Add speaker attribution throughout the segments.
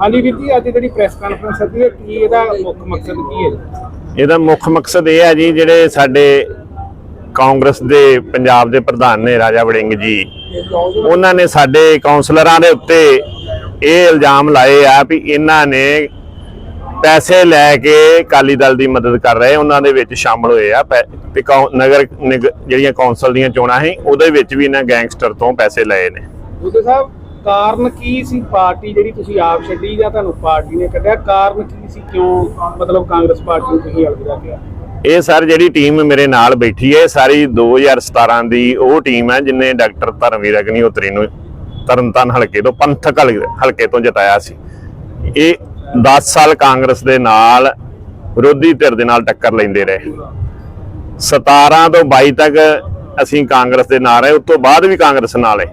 Speaker 1: ਹਾਂਜੀ ਵੀਰ ਜੀ ਅੱਜ ਜਿਹੜੀ ਪ੍ਰੈਸ ਕਾਨਫਰੰਸ ਹੈ ਕੀ ਇਹਦਾ ਮੁੱਖ ਮਕਸਦ ਕੀ ਹੈ
Speaker 2: ਇਹਦਾ ਮੁੱਖ ਮਕਸਦ ਇਹ ਹੈ ਜੀ ਜਿਹੜੇ ਸਾਡੇ ਕਾਂਗਰਸ ਦੇ ਪੰਜਾਬ ਦੇ ਪ੍ਰਧਾਨ ਨੇ ਰਾਜਾ ਵੜਿੰਗ ਜੀ ਉਹਨਾਂ ਨੇ ਸਾਡੇ ਕਾਉਂਸਲਰਾਂ ਦੇ ਉੱਤੇ ਇਹ ਇਲਜ਼ਾਮ ਲਾਏ ਆ ਵੀ ਇਹਨਾਂ ਨੇ ਪੈਸੇ ਲੈ ਕੇ ਅਕਾਲੀ ਦਲ ਦੀ ਮਦਦ ਕਰ ਰਹੇ ਉਹਨਾਂ ਦੇ ਵਿੱਚ ਸ਼ਾਮਲ ਹੋਏ ਆ। ਪੈ- ਤੇ ਕੌ- ਨਗਰ ਨਿਗ- ਜਿਹੜੀਆਂ ਕੌਂਸਲ ਦੀਆਂ ਚੋਣਾਂ ਸੀ ਉਹਦੇ ਵਿੱਚ ਵੀ ਇਹਨਾਂ ਗੈਂਗਸਟਰ ਤੋਂ ਪੈਸੇ ਲਏ ਨੇ।
Speaker 1: ਉਹਦੇ ਸਾਹਿਬ ਕਾਰਨ ਕੀ ਸੀ ਪਾਰਟੀ ਜਿਹੜੀ ਤੁਸੀਂ ਆਪ ਛੱਡੀ ਜਾਂ ਤੁਹਾਨੂੰ ਪਾਰਟੀ ਨੇ ਕੱਢਿਆ? ਕਾਰਨ ਕੀ ਸੀ? ਕਿਉਂ ਮਤਲਬ ਕਾਂਗਰਸ ਪਾਰਟੀ ਨੂੰ ਤੁਸੀਂ ਅਲਵਿਦਾ ਕਿਹਾ?
Speaker 2: ਇਹ ਸਰ ਜਿਹੜੀ ਟੀਮ ਮੇਰੇ ਨਾਲ ਬੈਠੀ ਹੈ ਸਾਰੀ 2017 ਦੀ ਉਹ ਟੀਮ ਹੈ ਜਿਨੇ ਡਾਕਟਰ ਧਰਮਵੀਰ ਅਗਨੀਹੋਤਰੀ ਨੂੰ ਤਰਨਤਾਰਨ ਹਲਕੇ ਤੋਂ, ਪੰਥਕ ਹਲਕੇ ਤੋਂ ਜਿਤਾਇਆ ਸੀ। ਇਹ 10 ਸਾਲ ਕਾਂਗਰਸ ਦੇ ਨਾਲ ਵਿਰੋਧੀ ਧਿਰ ਦੇ ਨਾਲ ਟੱਕਰ ਲੈਂਦੇ ਰਹੇ। 17 ਤੋਂ 22 ਤੱਕ ਅਸੀਂ ਕਾਂਗਰਸ ਦੇ ਨਾਲ ਰਹੇ, ਉਸ ਤੋਂ ਬਾਅਦ ਵੀ ਕਾਂਗਰਸ ਨਾਲ ਹੈ।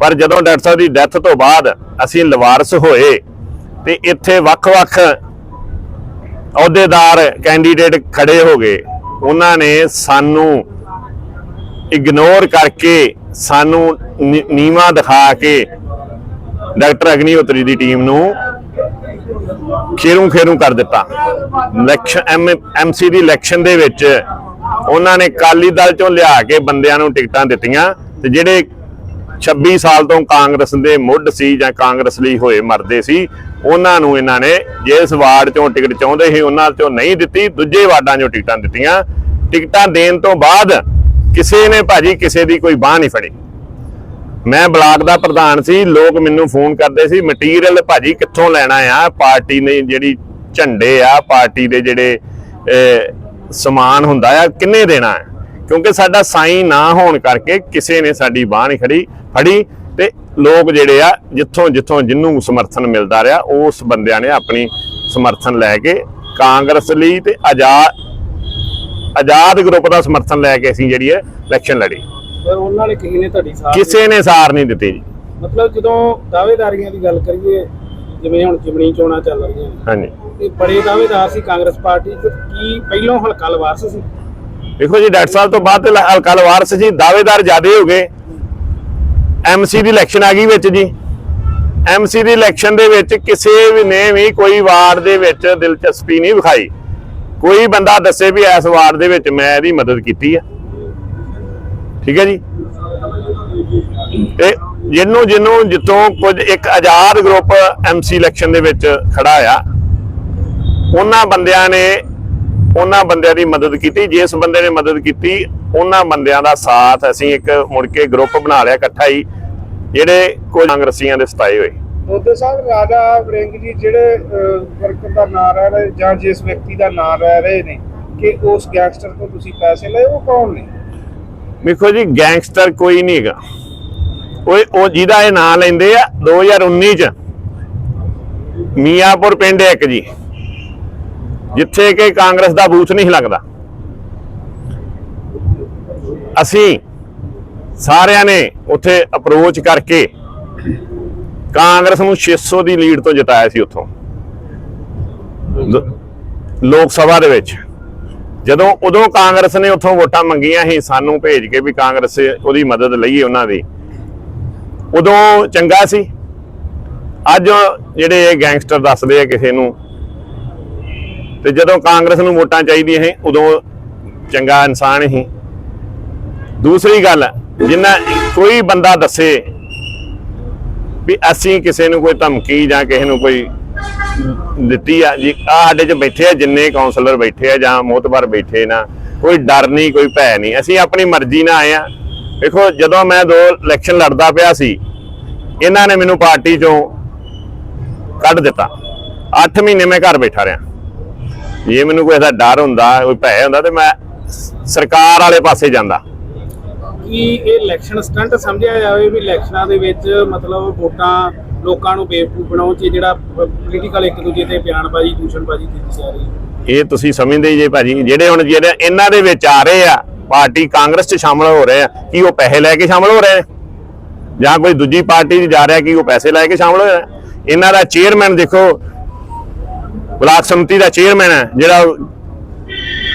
Speaker 2: ਪਰ ਜਦੋਂ ਡਾਕਟਰ ਸਾਹਿਬ ਦੀ ਡੈਥ ਤੋਂ ਬਾਅਦ ਅਸੀਂ ਲਵਾਰਸ ਹੋਏ ਤੇ ਇੱਥੇ ਵੱਖ-ਵੱਖ ਅਹੁਦੇਦਾਰ ਕੈਂਡੀਡੇਟ ਖੜੇ ਹੋ ਗਏ, ਉਹਨਾਂ ਨੇ ਸਾਨੂੰ ਇਗਨੋਰ ਕਰਕੇ ਸਾਨੂੰ ਨੀ- ਨੀਵਾਂ ਦਿਖਾ ਕੇ ਡਾਕਟਰ ਅਗਨੀਹੋਤਰੀ ਦੀ ਟੀਮ ਨੂੰ ਖੇਰੂ ਖੇਰੂ ਕਰ ਦਿੱਤਾ। ਇਲੈਕਸ਼ਨ ਐਮਸੀ ਦੀ ਇਲੈਕਸ਼ਨ ਦੇ ਵਿੱਚ ਉਹਨਾਂ ਨੇ ਕਾਲੀ ਦਲ ਚੋਂ ਲਿਆ ਕੇ ਬੰਦਿਆਂ ਨੂੰ ਟਿਕਟਾਂ ਦਿੱਤੀਆਂ ਤੇ ਜਿਹੜੇ 26 ਸਾਲ ਤੋਂ ਕਾਂਗਰਸ ਦੇ ਮੁੱਢ ਸੀ ਜਾਂ ਕਾਂਗਰਸ ਲਈ ਹੋਏ ਮਰਦੇ ਸੀ, ਉਹਨਾਂ ਨੂੰ ਇਹਨਾਂ ਨੇ ਜਿਸ ਵਾਰਡ ਚੋਂ ਟਿਕਟ ਚਾਹੁੰਦੇ ਸੀ, ਉਹਨਾਂ ਚੋਂ ਨਹੀਂ ਦਿੱਤੀ, ਦੂਜੇ ਵਾਰਡਾਂ 'ਚੋਂ ਟਿਕਟਾਂ ਦਿੱਤੀਆਂ। ਟਿਕਟਾਂ ਦੇਣ ਤੋਂ ਬਾਅਦ ਕਿਸੇ ਨੇ ਭਾਜੀ ਕਿਸੇ ਦੀ ਕੋਈ ਬਾਹ ਨਹੀਂ ਫੜੀ। ਮੈਂ ਬਲਾਕ ਦਾ ਪ੍ਰਧਾਨ ਸੀ, ਲੋਕ ਮੈਨੂੰ ਫੋਨ ਕਰਦੇ ਸੀ ਮਟੀਰੀਅਲ ਭਾਜੀ ਕਿੱਥੋਂ ਲੈਣਾ ਆ? ਪਾਰਟੀ ਨੇ ਜਿਹੜੀ ਝੰਡੇ ਆ, ਪਾਰਟੀ ਦੇ ਜਿਹੜੇ ਸਮਾਨ ਹੁੰਦਾ ਆ, ਕਿੰਨੇ ਦੇਣਾ ਹੈ ਕਿਉਂਕਿ ਸਾਡਾ ਸਾਈਨ ਨਾ ਹੋਣ ਕਰਕੇ ਕਿਸੇ ਨੇ ਸਾਡੀ ਬਾਹ ਨਹੀਂ ਖੜੀ ਫੜੀ ਤੇ ਲੋਕ ਜਿਹੜੇ ਆ ਜਿੱਥੋਂ ਜਿੱਥੋਂ ਜਿੰਨੂੰ ਸਮਰਥਨ ਮਿਲਦਾ ਰਿਹਾ ਉਸ ਬੰਦਿਆਂ ਨੇ ਆਪਣੀ ਸਮਰਥਨ ਲੈ ਕੇ ਕਾਂਗਰਸ ਲਈ ਤੇ ਆਜ਼ਾਦ ਆਜ਼ਾਦ ਗਰੁੱਪ ਦਾ ਸਮਰਥਨ ਲੈ ਕੇ ਅਸੀਂ ਜਿਹੜੀ ਹੈ ਇਲੈਕਸ਼ਨ ਲੜੀ।
Speaker 1: ਪਰ ਉਹਨਾਂ ਨੇ ਕਿਸੇ ਨੇ ਤੁਹਾਡੀ ਸਾਥ
Speaker 2: ਕਿਸੇ ਨੇ ਸਾਰ ਨਹੀਂ ਦਿੱਤੀ ਜੀ।
Speaker 1: ਮਤਲਬ ਜਦੋਂ ਦਾਅਵੇਦਾਰੀਆਂ ਦੀ ਗੱਲ ਕਰੀਏ ਜਿਵੇਂ ਹੁਣ ਜਿਮਣੀ ਚੋਣਾਂ ਚੱਲ ਰਹੀਆਂ
Speaker 2: ਹਾਂਜੀ।
Speaker 1: ਇਹ ਬੜੇ ਦਾਅਵੇਦਾਰ ਸੀ ਕਾਂਗਰਸ ਪਾਰਟੀ ਤੇ ਕੀ ਪਹਿਲੋਂ ਹਲਕਾ ਲਵਾਰਸ ਸੀ?
Speaker 2: ਦੇਖੋ ਜੀ, ਡਾਕਟਰ ਸਾਹਿਬ ਤੋਂ ਬਾਅਦ ਹਲਕਾ ਲਵਾਰਸ ਜੀ, ਦਾਅਵੇਦਾਰ ਜ਼ਿਆਦੇ ਹੋ ਗਏ। ਐਮਸੀ ਦੀ ਇਲੈਕਸ਼ਨ ਆ ਗਈ ਵਿੱਚ ਜੀ। ਐਮਸੀ ਦੀ ਇਲੈਕਸ਼ਨ ਦੇ ਵਿੱਚ ਕਿਸੇ ਵੀ ਨੇ ਵੀ ਕੋਈ ਵਾਰਡ ਦੇ ਵਿੱਚ ਦਿਲਚਸਪੀ ਨਹੀਂ ਵਿਖਾਈ। ਕੋਈ ਬੰਦਾ ਦੱਸੇ ਵੀ ਇਸ ਵਾਰਡ ਦੇ ਵਿੱਚ ਮੈਂ ਇਹਦੀ ਮਦਦ ਕੀਤੀ ਹੈ ਠੀਕ ਹੈ ਜੀ? ਤੇ ਜਿਹਨੂੰ ਜਿਹਨੂੰ ਜਿੱਤੋਂ ਕੁਝ ਇੱਕ ਆਜ਼ਾਦ ਗਰੁੱਪ ਐਮਸੀ ਇਲੈਕਸ਼ਨ ਦੇ ਵਿੱਚ ਖੜਾ ਆ, ਉਹਨਾਂ ਬੰਦਿਆਂ ਨੇ ਉਹਨਾਂ ਬੰਦਿਆਂ ਦੀ ਮਦਦ ਕੀਤੀ ਜਿਸ ਬੰਦੇ ਨੇ ਮਦਦ ਕੀਤੀ ਉਹਨਾਂ ਬੰਦਿਆਂ ਦਾ ਸਾਥ ਅਸੀਂ ਇੱਕ ਮੁੜ ਕੇ ਗਰੁੱਪ ਬਣਾ ਲਿਆ ਇਕੱਠਾ ਹੀ ਜਿਹੜੇ ਕੋਈ ਕਾਂਗਰਸੀਆਂ ਦੇ ਸਤਾਏ ਹੋਏ।
Speaker 1: ਮੋਦੀ ਸਾਹਿਬ ਰਾਜਾ ਵੜਿੰਗ ਜੀ ਜਿਹੜੇ ਵਰਕਰ ਦਾ ਨਾਂ ਰਹਿ ਰਹੇ ਜਾਂ ਜਿਸ ਵਿਅਕਤੀ ਦਾ ਨਾਂ ਰਹਿ ਰਹੇ ਨੇ ਕਿ ਉਸ ਗੈਂਗਸਟਰ ਤੋਂ ਤੁਸੀਂ ਪੈਸੇ ਲਏ ਉਹ ਕੌਣ ਨੇ?
Speaker 2: ਵੇਖੋ ਜੀ ਗੈਂਗਸਟਰ ਕੋਈ ਨਹੀਂ ਹੈਗਾ। ਕੋਈ ਉਹ ਜਿਹਦਾ ਇਹ ਨਾਂ ਲੈਂਦੇ ਆ 2019 ਚ ਮੀਆਂਪੁਰ ਪਿੰਡ ਇੱਕ ਜੀ। ਜਿੱਥੇ ਕਿ ਕਾਂਗਰਸ ਦਾ ਬੂਥ ਨਹੀਂ ਲੱਗਦਾ। ਅਸੀਂ ਸਾਰਿਆਂ ਨੇ ਉੱਥੇ ਅਪਰੋਚ ਕਰਕੇ ਕਾਂਗਰਸ ਨੂੰ 600 ਦੀ ਲੀਡ ਤੋਂ ਜਿਤਾਇਆ ਸੀ ਉੱਥੋਂ। ਲੋਕ ਸਭਾ ਦੇ ਵਿੱਚ। ਜਦੋਂ, ਉਦੋਂ ਕਾਂਗਰਸ ਨੇ ਉੱਥੋਂ ਵੋਟਾਂ ਮੰਗੀਆਂ ਸੀ, ਸਾਨੂੰ ਭੇਜ ਕੇ ਵੀ ਕਾਂਗਰਸ ਉਹਦੀ ਮਦਦ ਲਈਏ ਉਹਨਾਂ ਦੀ। ਉਦੋਂ ਚੰਗਾ ਸੀ। ਅੱਜ ਜਿਹੜੇ ਇਹ ਗੈਂਗਸਟਰ ਦੱਸਦੇ ਆ ਕਿਸੇ ਨੂੰ ਤੇ ਜਦੋਂ ਕਾਂਗਰਸ ਨੂੰ ਵੋਟਾਂ ਚਾਹੀਦੀਆਂ ਸੀ, ਉਦੋਂ ਚੰਗਾ ਇਨਸਾਨ ਹੀ ਦੂਸਰੀ ਗੱਲ, ਜਿੰਨਾ ਕੋਈ ਬੰਦਾ ਦੱਸੇ ਵੀ ਅਸੀਂ ਕਿਸੇ ਨੂੰ ਕੋਈ ਧਮਕੀ ਜਾਂ ਕਿਸੇ ਨੂੰ ਕੋਈ ਦਿੱਤੀ ਆ, ਜੀ ਆ ਸਾਡੇ ਚ ਬੈਠੇ ਆ, ਜਿੰਨੇ ਕਾਉਂਸਲਰ ਬੈਠੇ ਆ ਜਾਂ ਮੋਤਬਰ ਬੈਠੇ ਨਾ, ਕੋਈ ਡਰ ਨਹੀਂ, ਕੋਈ ਭੈ ਨਹੀਂ। ਅਸੀਂ ਆਪਣੀ ਮਰਜ਼ੀ ਨਾਲ ਆਏ ਆ। ਵੇਖੋ, ਜਦੋਂ ਮੈਂ ਦੋ ਇਲੈਕਸ਼ਨ ਲੜਦਾ ਪਿਆ ਸੀ, ਇਹਨਾਂ ਨੇ ਮੈਨੂੰ ਪਾਰਟੀ ਚੋਂ ਕੱਢ ਦਿੱਤਾ। 8 ਮਹੀਨੇ ਮੈਂ ਘਰ ਬੈਠਾ ਰਿਹਾ। ਜੇ ਮੈਨੂੰ ਕੋਈ ਐਸਾ ਡਰ ਹੁੰਦਾ ਕੋਈ ਭੈ ਹੁੰਦਾ ਤੇ ਮੈਂ ਸਰਕਾਰ ਵਾਲੇ ਪਾਸੇ ਜਾਂਦਾ।
Speaker 1: ਕੀ ਇਹ ਇਲੈਕਸ਼ਨ ਸਟੰਟ ਸਮਝਿਆ ਜਾਵੇ ਵੀ ਇਲੈਕਸ਼ਨਾਂ ਦੇ ਵਿੱਚ ਮਤਲਬ ਵੋਟਾਂ ਲੋਕਾਂ ਨੂੰ ਬੇਵਕੂਫ ਬਣਾਉਣ 'ਚ ਜਿਹੜਾ ਪੋਲੀਟੀਕਲ ਇੱਕ ਦੂਜੇ ਤੇ ਬਿਆਨਬਾਜ਼ੀ ਦੂਸ਼ਣਬਾਜ਼ੀ ਕੀਤੀ ਜਾ ਰਹੀ ਹੈ?
Speaker 2: ਇਹ ਤੁਸੀਂ ਸਮਝਦੇ ਹੀ ਜੇ ਭਾਜੀ ਜਿਹੜੇ ਹੁਣ ਜਿਹੜੇ ਇਹਨਾਂ ਦੇ ਵਿੱਚ ਆ ਰਹੇ ਆ ਪਾਰਟੀ ਕਾਂਗਰਸ 'ਚ ਸ਼ਾਮਲ ਹੋ ਰਹੇ ਆ ਕੀ ਉਹ ਪੈਸੇ ਲੈ ਕੇ ਸ਼ਾਮਲ ਹੋ ਰਹੇ ਨੇ ਜਾਂ ਕੋਈ ਦੂਜੀ ਪਾਰਟੀ 'ਚ ਜਾ ਰਿਹਾ ਕੀ ਉਹ ਪੈਸੇ ਲੈ ਕੇ ਸ਼ਾਮਲ ਹੋ ਰਿਹਾ? ਇਹਨਾਂ ਦਾ ਚੇਅਰਮੈਨ ਦੇਖੋ ਬਲਾਕ ਸਮਿਤੀ ਦਾ ਚੇਅਰਮੈਨ ਹੈ ਜਿਹੜਾ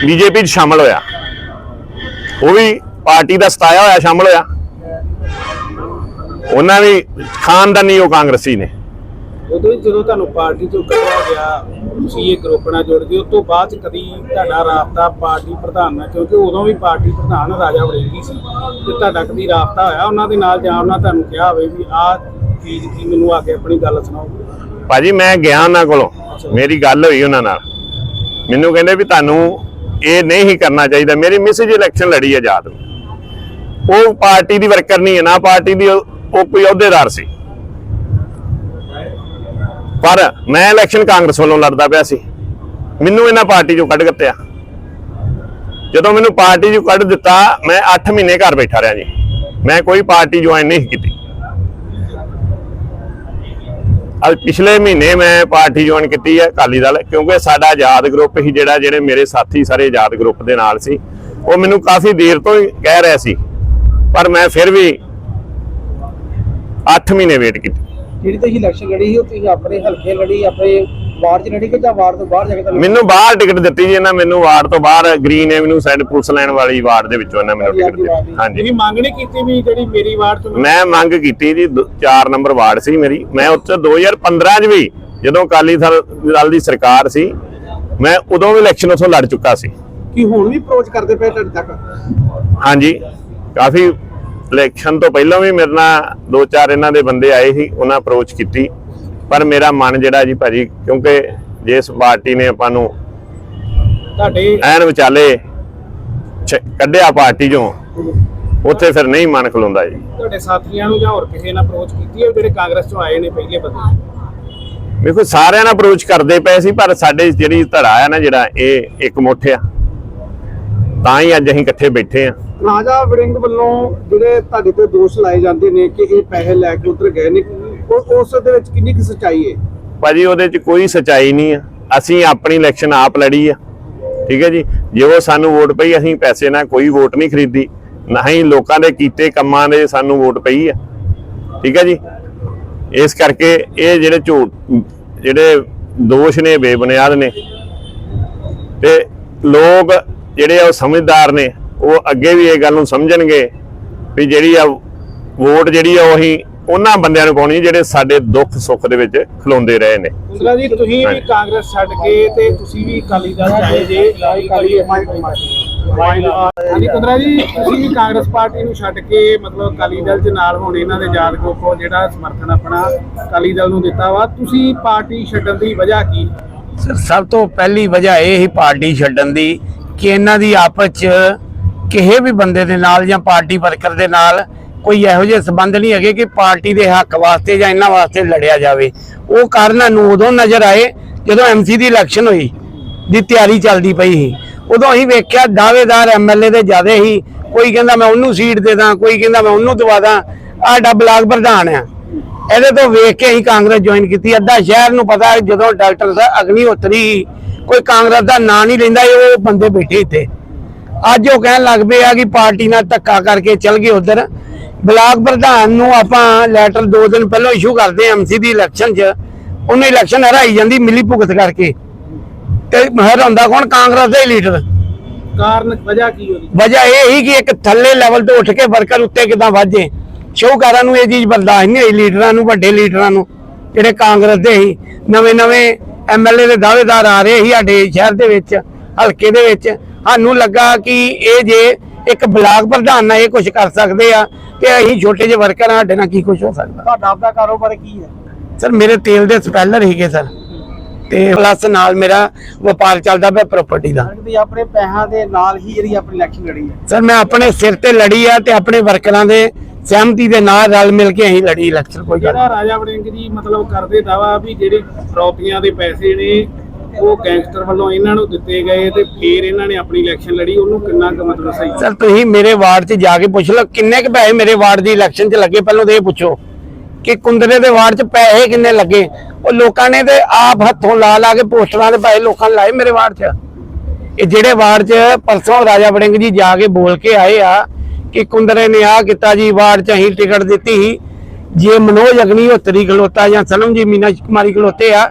Speaker 2: ਬੀਜੇਪੀ 'ਚ ਸ਼ਾਮਲ ਹੋਇਆ। ਉਹ ਵੀ ਪਾਰਟੀ ਦਾ ਸਤਾਇਆ ਹੋਇਆ ਸ਼ਾਮਲ ਹੋਇਆ। ਉਹਨਾਂ ਵੀ ਖਾਨਦਾਨੀ ਉਹ ਕਾਂਗਰਸੀ ਨੇ।
Speaker 1: ਉਦੋਂ ਜਦੋਂ ਤੁਹਾਨੂੰ ਪਾਰਟੀ ਤੋਂ ਕੱਢਿਆ ਗਿਆ ਤੁਸੀਂ ਇਹ ਗਰੁੱਪ ਨਾਲ ਜੁੜ ਗਏ ਉਸ ਤੋਂ ਬਾਅਦ 'ਚ ਕਦੀ ਤੁਹਾਡਾ ਰਾਬਤਾ ਪਾਰਟੀ ਪ੍ਰਧਾਨ ਨਾਲ ਕਿਉਂਕਿ ਉਦੋਂ ਵੀ ਪਾਰਟੀ ਪ੍ਰਧਾਨ ਰਾਜਾ ਵੜਿੰਗੀ ਸੀ। ਤੇ ਤੁਹਾਡਾ ਕਦੀ ਰਾਬਤਾ ਹੋਇਆ ਉਹਨਾਂ ਦੇ ਨਾਲ ਜਾਂ ਉਹਨਾਂ ਤੁਹਾਨੂੰ ਕਿਹਾ ਹੋਵੇ ਵੀ ਆਹ ਚੀਜ਼ ਕੀ ਮੈਨੂੰ ਆ ਕੇ ਆਪਣੀ ਗੱਲ ਸੁਣਾਓ?
Speaker 2: ਭਾਜੀ ਮੈਂ ਗਿਆ ਉਹਨਾਂ ਕੋਲੋਂ। ਮੇਰੀ ਗੱਲ ਹੋਈ ਉਹਨਾਂ ਨਾਲ। ਮੈਨੂੰ ਕਹਿੰਦੇ ਵੀ ਤੁਹਾਨੂੰ ਇਹ ਨਹੀਂ ਹੀ ਕਰਨਾ ਚਾਹੀਦਾ। ਮੇਰੀ ਮਿਸਜ ਇਲੈਕਸ਼ਨ ਲੜੀ ਆਜ਼ਾਦ ਉਹ ਪਾਰਟੀ ਦੀ ਵਰਕਰ ਨਹੀਂ ਹੈ ਨਾ, ਪਾਰਟੀ ਦੀ ਉਹ ਉਹ ਕੋਈ ਅਹੁਦੇਦਾਰ ਸੀ। ਪਰ ਮੈਂ ਇਲੈਕਸ਼ਨ ਕਾਂਗਰਸ ਵੱਲੋਂ ਲੜਦਾ ਪਿਆ ਸੀ। ਮੈਨੂੰ ਇਹਨਾਂ ਪਾਰਟੀ ਚੋਂ ਕੱਢ ਦਿੱਤਿਆ ਜਦੋਂ ਮੈਨੂੰ ਪਾਰਟੀ ਚੋਂ ਕੱਢ ਦਿੱਤਾ, ਮੈਂ 8 ਮਹੀਨੇ ਘਰ ਬੈਠਾ ਰਿਹਾ ਜੀ। ਮੈਂ ਕੋਈ ਪਾਰਟੀ ਜੁਆਇਨ ਨਹੀਂ ਕੀਤੀ। ਅੱਜ ਪਿਛਲੇ ਮਹੀਨੇ ਮੈਂ ਪਾਰਟੀ ਜੁਆਇਨ ਕੀਤੀ ਹੈ ਅਕਾਲੀ ਦਲ, ਕਿਉਂਕਿ ਸਾਡਾ ਆਜ਼ਾਦ ਗਰੁੱਪ ਸੀ ਜਿਹੜਾ ਜਿਹੜੇ ਮੇਰੇ ਸਾਥੀ ਸਾਰੇ ਆਜ਼ਾਦ ਗਰੁੱਪ ਦੇ ਨਾਲ ਸੀ, ਉਹ ਮੈਨੂੰ ਕਾਫੀ ਦੇਰ ਤੋਂ ਹੀ ਕਹਿ ਰਿਹਾ ਸੀ, ਪਰ ਮੈਂ ਫਿਰ ਵੀ 8 ਮਹੀਨੇ ਵੇਟ ਕੀਤੀ।
Speaker 3: ਜਿਹੜੀ ਤੁਸੀਂ ਇਲੈਕਸ਼ਨ ਲੜੀ ਸੀ, ਉਹ ਤੁਸੀਂ ਆਪਣੇ ਹਲਕੇ ਲੜੀ, ਆਪਣੇ ਵਾਰਡ 'ਚ ਲੜੀ ਕਿ ਜਾਂ ਵਾਰਡ ਤੋਂ ਬਾਹਰ ਜਾ ਕੇ ਤਾਂ ਲੜੀ?
Speaker 2: ਮੈਨੂੰ ਬਾਹਰ ਟਿਕਟ ਦਿੱਤੀ ਜੀ ਇਹਨਾਂ ਮੈਨੂੰ ਵਾਰਡ ਤੋਂ ਬਾਹਰ green avenue side police line ਵਾਲੀ ਵਾਰਡ ਦੇ ਵਿੱਚੋਂ ਇਹਨਾਂ ਮੈਨੂੰ ਟਿਕਟ ਦਿੱਤੀ। ਹਾਂਜੀ
Speaker 1: ਤੁਸੀਂ ਮੰਗ ਨਹੀਂ ਕੀਤੀ ਵੀ ਜਿਹੜੀ ਮੇਰੀ ਵਾਰਡ ਤੋਂ
Speaker 2: ਮੈਂ ਮੰਗ ਕੀਤੀ ਜੀ 4 ਨੰਬਰ ਵਾਰਡ ਸੀ ਮੇਰੀ। ਮੈਂ ਉੱਥੇ 2015 ਚ ਵੀ ਜਦੋਂ ਅਕਾਲੀ ਦਲ ਦਲ ਦੀ ਸਰਕਾਰ ਸੀ ਮੈਂ ਉਦੋਂ ਵੀ ਇਲੈਕਸ਼ਨ ਉੱਥੋਂ ਲੜ ਚੁੱਕਾ ਸੀ।
Speaker 3: ਕੀ ਹੁਣ ਵੀ ਅਪਰੋਚ ਕਰਦੇ ਪਏ ਤੁਹਾਡੇ ਤੱਕ?
Speaker 2: ਹਾਂਜੀ। ਕਾਫੀ ਇਲੈਕਸ਼ਨ ਤੋਂ ਪਹਿਲਾਂ ਵੀ ਮੇਰੇ ਨਾਲ ਦੋ ਚਾਰ ਇਹਨਾਂ ਦੇ ਬੰਦੇ ਆਏ ਸੀ ਉਹਨਾਂ ਅਪਰੋਚ ਕੀਤੀ। ਪਰ ਮੇਰਾ ਮਨ ਜਿਹੜਾ ਜੀ ਭਾਜੀ ਕਿਉਂਕਿ ਜਿਸ ਪਾਰਟੀ ਨੇ ਆਪਾਂ ਨੂੰ
Speaker 1: ਤੁਹਾਡੇ
Speaker 2: ਐਨ ਵਿਚਾਲੇ ਕੱਢਿਆ ਪਾਰਟੀ ਚੋਂ ਉੱਥੇ ਫਿਰ ਨਹੀਂ ਮਨ ਖਲੋਂਦਾ ਜੀ।
Speaker 1: ਤੁਹਾਡੇ ਸਾਥੀਆਂ ਨੂੰ ਜਾਂ ਹੋਰ ਕਿਸੇ ਨਾਲ ਅਪਰੋਚ ਕੀਤੀ ਹੈ ਜਿਹੜੇ ਕਾਂਗਰਸ ਤੋਂ ਆਏ ਨੇ ਪਹਿਲੇ ਬੰਦੇ?
Speaker 2: ਵੇਖੋ ਸਾਰਿਆਂ ਨਾਲ ਅਪਰੋਚ ਕਰਦੇ ਪਏ ਸੀ ਪਰ ਸਾਡੇ ਜਿਹੜੀ ਧੜਾ ਆ ਨਾ ਜਿਹੜਾ ਇਹ ਇੱਕ ਮੁੱਠ ਆ। ਤਾਂ ਹੀ ਅੱਜ ਅਸੀਂ ਇਕੱਠੇ ਬੈਠੇ ਆ
Speaker 3: ਰਾਜਾ ਵੜਿੰਗ ਵੱਲੋਂ ਜਿਹੜੇ ਤੁਹਾਡੇ ਤੇ ਦੋਸ਼ ਲਾਏ ਜਾਂਦੇ ਨੇ ਕਿ ਇਹ ਪੈਸੇ ਲੈ ਕੇ ਉਧਰ ਗਏ ਨੇ ਉਹ ਉਸ ਦੇ ਵਿੱਚ ਕਿੰਨੀ ਕੁ ਸੱਚਾਈ ਹੈ?
Speaker 2: ਭਾਜੀ, ਉਹਦੇ 'ਚ ਕੋਈ ਸਚਾਈ ਨਹੀਂ ਆ। ਅਸੀਂ ਆਪਣੀ ਇਲੈਕਸ਼ਨ ਆਪ ਲੜੀ ਆ। ਠੀਕ ਹੈ ਜੀ? ਜੇ ਉਹ ਸਾਨੂੰ ਵੋਟ ਪਈ, ਅਸੀਂ ਪੈਸੇ ਨਾਲ ਕੋਈ ਵੋਟ ਨਹੀਂ ਖਰੀਦੀ। ਨਾ ਹੀ ਲੋਕਾਂ ਦੇ ਕੀਤੇ ਕੰਮਾਂ ਦੇ ਸਾਨੂੰ ਵੋਟ ਪਈ ਆ। ਠੀਕ ਹੈ ਜੀ? ਇਸ ਕਰਕੇ ਇਹ ਜਿਹੜੇ ਝੂਠ, ਜਿਹੜੇ ਦੋਸ਼ ਨੇ, ਬੇਬੁਨਿਆਦ ਨੇ, ਤੇ ਲੋਕ ਜਿਹੜੇ ਆ ਉਹ ਸਮਝਦਾਰ ਨੇ, ਉਹ ਅੱਗੇ ਵੀ ਇਹ ਗੱਲ ਨੂੰ ਸਮਝਣਗੇ ਵੀ ਜਿਹੜੀ ਆ ਵੋਟ ਜਿਹੜੀ ਆ ਉਹ ਅਸੀਂ ਉਹਨਾਂ ਬੰਦਿਆਂ ਨੂੰ ਪਾਉਣੀ ਜਿਹੜੇ ਸਾਡੇ ਦੁੱਖ ਸੁੱਖ ਦੇ ਵਿੱਚ ਖਲੋਂਦੇ ਰਹੇ ਨੇ?
Speaker 1: ਕੁੰਦਰਾ ਜੀ ਤੁਸੀਂ ਵੀ। ਕਾਂਗਰਸ ਛੱਡ ਕੇ ਤੇ ਤੁਸੀਂ ਵੀ ਅਕਾਲੀ ਦਲ ਆਏ ਜੇ
Speaker 3: ਅਕਾਲੀ
Speaker 1: ਹਾਂਜੀ ਕੁੰਦਰਾ ਜੀ ਤੁਸੀਂ ਵੀ ਕਾਂਗਰਸ ਪਾਰਟੀ ਨੂੰ ਛੱਡ ਕੇ ਮਤਲਬ ਅਕਾਲੀ ਦਲ ਚ ਨਾਲ ਹੁਣ ਇਹਨਾਂ ਦੇ ਯਾਦ ਗਰੁੱਪ ਜਿਹੜਾ ਸਮਰਥਨ ਆਪਣਾ ਅਕਾਲੀ ਦਲ ਨੂੰ ਦਿੱਤਾ ਵਾ। ਤੁਸੀਂ ਪਾਰਟੀ ਛੱਡਣ ਦੀ ਵਜ੍ਹਾ ਕੀ?
Speaker 4: ਸਰ ਸਭ ਤੋਂ ਪਹਿਲੀ ਵਜ੍ਹਾ ਇਹ ਹੀ ਪਾਰਟੀ ਛੱਡਣ ਦੀ ਕਿ ਇਹਨਾਂ ਦੀ ਆਪਸ ਚ ਕਿਸੇ ਵੀ ਬੰਦੇ ਦੇ ਨਾਲ ਜਾਂ ਪਾਰਟੀ ਵਰਕਰ ਦੇ ਨਾਲ ਕੋਈ ਇਹੋ ਜਿਹੇ ਸਬੰਧ ਨਹੀਂ ਹੈਗੇ ਕਿ ਪਾਰਟੀ ਦੇ ਹੱਕ ਵਾਸਤੇ ਜਾਂ ਇਹਨਾਂ ਵਾਸਤੇ ਲੜਿਆ ਜਾਵੇ। ਉਹ ਕਾਰਨ ਨੂੰ ਉਦੋਂ ਨਜ਼ਰ ਆਏ ਜਦੋਂ ਐਮਸੀ ਦੀ ਇਲੈਕਸ਼ਨ ਹੋਈ, ਦੀ ਤਿਆਰੀ ਚੱਲਦੀ ਪਈ ਸੀ। ਉਦੋਂ ਅਸੀਂ ਵੇਖਿਆ ਦਾਅਵੇਦਾਰ ਐਮਐਲਏ ਦੇ ਜ਼ਿਆਦੇ ਹੀ ਕੋਈ ਕਹਿੰਦਾ ਮੈਂ ਉਹਨੂੰ ਸੀਟ ਦੇ ਦਾਂ, ਕੋਈ ਕਹਿੰਦਾ ਮੈਂ ਉਹਨੂੰ ਦਵਾ ਦਾਂ। ਆਡਾ ਬਲਾਕ ਪ੍ਰਧਾਨ ਆ। ਇਹਦੇ ਤੋਂ ਵੇਖ ਕੇ ਅਸੀਂ ਕਾਂਗਰਸ ਜੁਆਇਨ ਕੀਤੀ। ਅੱਧਾ ਸ਼ਹਿਰ ਨੂੰ ਪਤਾ ਜਦੋਂ ਡਾਕਟਰ ਸਾਹਿਬ ਅਗਨੀਹੋਤਰੀ ਕੋਈ ਕਾਂਗਰਸ ਦਾ ਨਾਂ ਨਹੀਂ ਲੈਂਦਾ, ਇਹ ਉਹ ਬੰਦੇ ਬੈਠੇ ਇੱਥੇ। ਅੱਜ ਉਹ ਕਹਿਣ ਲੱਗ ਪਏ ਆ ਕਿ ਪਾਰਟੀ ਨਾਲ ਧੱਕਾ ਕਰਕੇ ਚਲ ਗਏ ਉਧਰ। ਬਲਾਕ ਪ੍ਰਧਾਨ ਨੂੰ ਆਪਾਂ ਲੈਟਰ ਦੋ ਦਿਨ ਪਹਿਲਾਂ ਇਸ਼ੂ ਕਰਦੇ ਐਮਸੀ ਦੀ ਇਲੈਕਸ਼ਨ 'ਚ। ਉਹਨੇ ਇਲੈਕਸ਼ਨ ਹਰਾਈ ਜਾਂਦੀ ਮਿਲੀ ਭੁਗਤ ਕਰਕੇ। ਤੇ ਹਰਾਉਂਦਾ ਕੌਣ? ਕਾਂਗਰਸ ਦਾ ਲੀਡਰ
Speaker 1: ਕਾਰਨ ਵਜ੍ਹਾ ਕੀ ਉਹਦੀ?
Speaker 4: ਵਜ੍ਹਾ ਇਹ ਹੀ ਕਿ ਇੱਕ ਥੱਲੇ ਲੈਵਲ ਤੋਂ ਉੱਠ ਕੇ ਵਰਕਰ ਉੱਤੇ ਕਿਦਾਂ ਵਾਜੇ। ਸ਼ੋਕਾਰਾਂ ਨੂੰ ਇਹ ਚੀਜ਼ ਬਰਦਾਸ਼ਤ ਨਹੀਂ ਹੋਈ ਲੀਡਰਾਂ ਨੂੰ ਵੱਡੇ ਲੀਡਰਾਂ ਨੂੰ ਜਿਹੜੇ ਕਾਂਗਰਸ ਦੇ ਹੀ ਨਵੇਂ ਨਵੇਂ ਐਮਐਲਏ ਦੇ ਦਾਅਵੇਦਾਰ ਆ ਰਹੇ ਸੀ ਸਾਡੇ ਸ਼ਹਿਰ ਦੇ ਵਿੱਚ ਹਲਕੇ ਦੇ ਵਿੱਚ। ਸਾਨੂੰ ਲੱਗਾ ਕਿ ਇਹ ਜੇ ਇੱਕ ਬਲਾਕ ਪ੍ਰਧਾਨ ਨਾਲ ਇਹ ਕੁਝ ਕਰ ਸਕਦੇ ਆ ਤੇ ਅਸੀਂ ਛੋਟੇ ਜਿਹੇ ਵਰਕਰ ਆ ਸਾਡੇ ਨਾਲ ਕੀ ਕੁਝ ਹੋ ਸਕਦਾ।
Speaker 3: ਤੁਹਾਡਾ ਆਪਦਾ ਕਾਰੋਬਾਰ ਕੀ ਹੈ?
Speaker 4: ਸਰ ਮੇਰੇ ਤੇਲ ਦੇ ਸਪੈਲਰ ਹੀਗੇ ਸਰ। ਤੇ ਪਲੱਸ ਨਾਲ ਮੇਰਾ ਵਪਾਰ ਚੱਲਦਾ ਪਿਆ ਪ੍ਰਾਪਰਟੀ ਦਾ।
Speaker 3: ਤੁਸੀਂ ਆਪਣੇ ਪੈਸਿਆਂ ਦੇ ਨਾਲ ਹੀ ਜਿਹੜੀ ਆਪਣੀ ਇਲੈਕਸ਼ਨ ਲੜੀ ਹੈ।
Speaker 4: ਸਰ ਮੈਂ ਆਪਣੇ ਸਿਰ ਤੇ ਲੜੀ ਆ ਤੇ ਆਪਣੇ ਵਰਕਰਾਂ ਦੇ ਸਹਿਮਤੀ ਦੇ ਨਾਲ ਰਲ ਮਿਲ ਕੇ ਅਸੀਂ ਲੜੀ ਇਲੈਕਸ਼ਨ ਕੋਈ ਗੱਲ
Speaker 1: ਜਿਹੜਾ ਰਾਜਾ ਵੜਿੰਗ ਜੀ ਮਤਲਬ ਕਰਦੇ ਦਾਵਾ ਵੀ ਜਿਹੜੇ ਫਰੌਤੀਆਂ ਦੇ ਪੈਸੇ ਨੇ ਉਹ ਗੈਂਗਸਟਰ ਵੱਲੋਂ ਇਹਨਾਂ ਨੂੰ ਦਿੱਤੇ ਗਏ ਤੇ ਫਿਰ ਇਹਨਾਂ ਨੇ ਆਪਣੀ ਇਲੈਕਸ਼ਨ ਲੜੀ, ਉਹਨੂੰ ਕਿੰਨਾ ਕੁ ਮਤਲਬ ਸਹੀ?
Speaker 4: ਸਰ, ਤੁਸੀਂ ਮੇਰੇ ਵਾਰਡ 'ਚ ਜਾ ਕੇ ਪੁੱਛ ਲਓ, ਕਿੰਨੇ ਕੁ ਪੈਸੇ ਮੇਰੇ ਵਾਰਡ ਦੀ ਇਲੈਕਸ਼ਨ 'ਚ ਲੱਗੇ? ਪਹਿਲਾਂ ਤਾਂ ਇਹ ਪੁੱਛੋ ਕਿ ਕੁੰਦਰੇ ਦੇ ਵਾਰਡ 'ਚ ਪੈਸੇ ਕਿੰਨੇ ਲੱਗੇ? ਉਹ ਲੋਕਾਂ ਨੇ ਤੇ ਆਪ ਹੱਥੋਂ ਲਾ ਲਾ ਕੇ ਪੋਸਟਰਾਂ ਦੇ ਪੈਸੇ ਲੋਕਾਂ ਲਾਏ ਮੇਰੇ ਵਾਰਡ 'ਚ। ਇਹ ਜਿਹੜੇ ਵਾਰਡ 'ਚ ਪਰਸੋਂ ਰਾਜਾ ਵੜਿੰਗ ਜੀ ਜਾ ਕੇ ਬੋਲ ਕੇ ਆਏ ਆ ਕਿ ਕੁੰਦਰੇ ਨੇ ਆ ਕੀਤਾ ਜੀ, ਵਾਰਡ 'ਚ ਅਸੀਂ ਟਿਕਟ ਦਿੱਤੀ ਸੀ। ਜੇ ਮਨੋਜ ਅਗਨੀਹੋਤਰੀ ਖਲੋਤਾ ਜਾਂ ਸਨਮ ਜੀ ਮੀਨਾ ਕੁਮਾਰੀ ਖਲੋਤੇ ਆ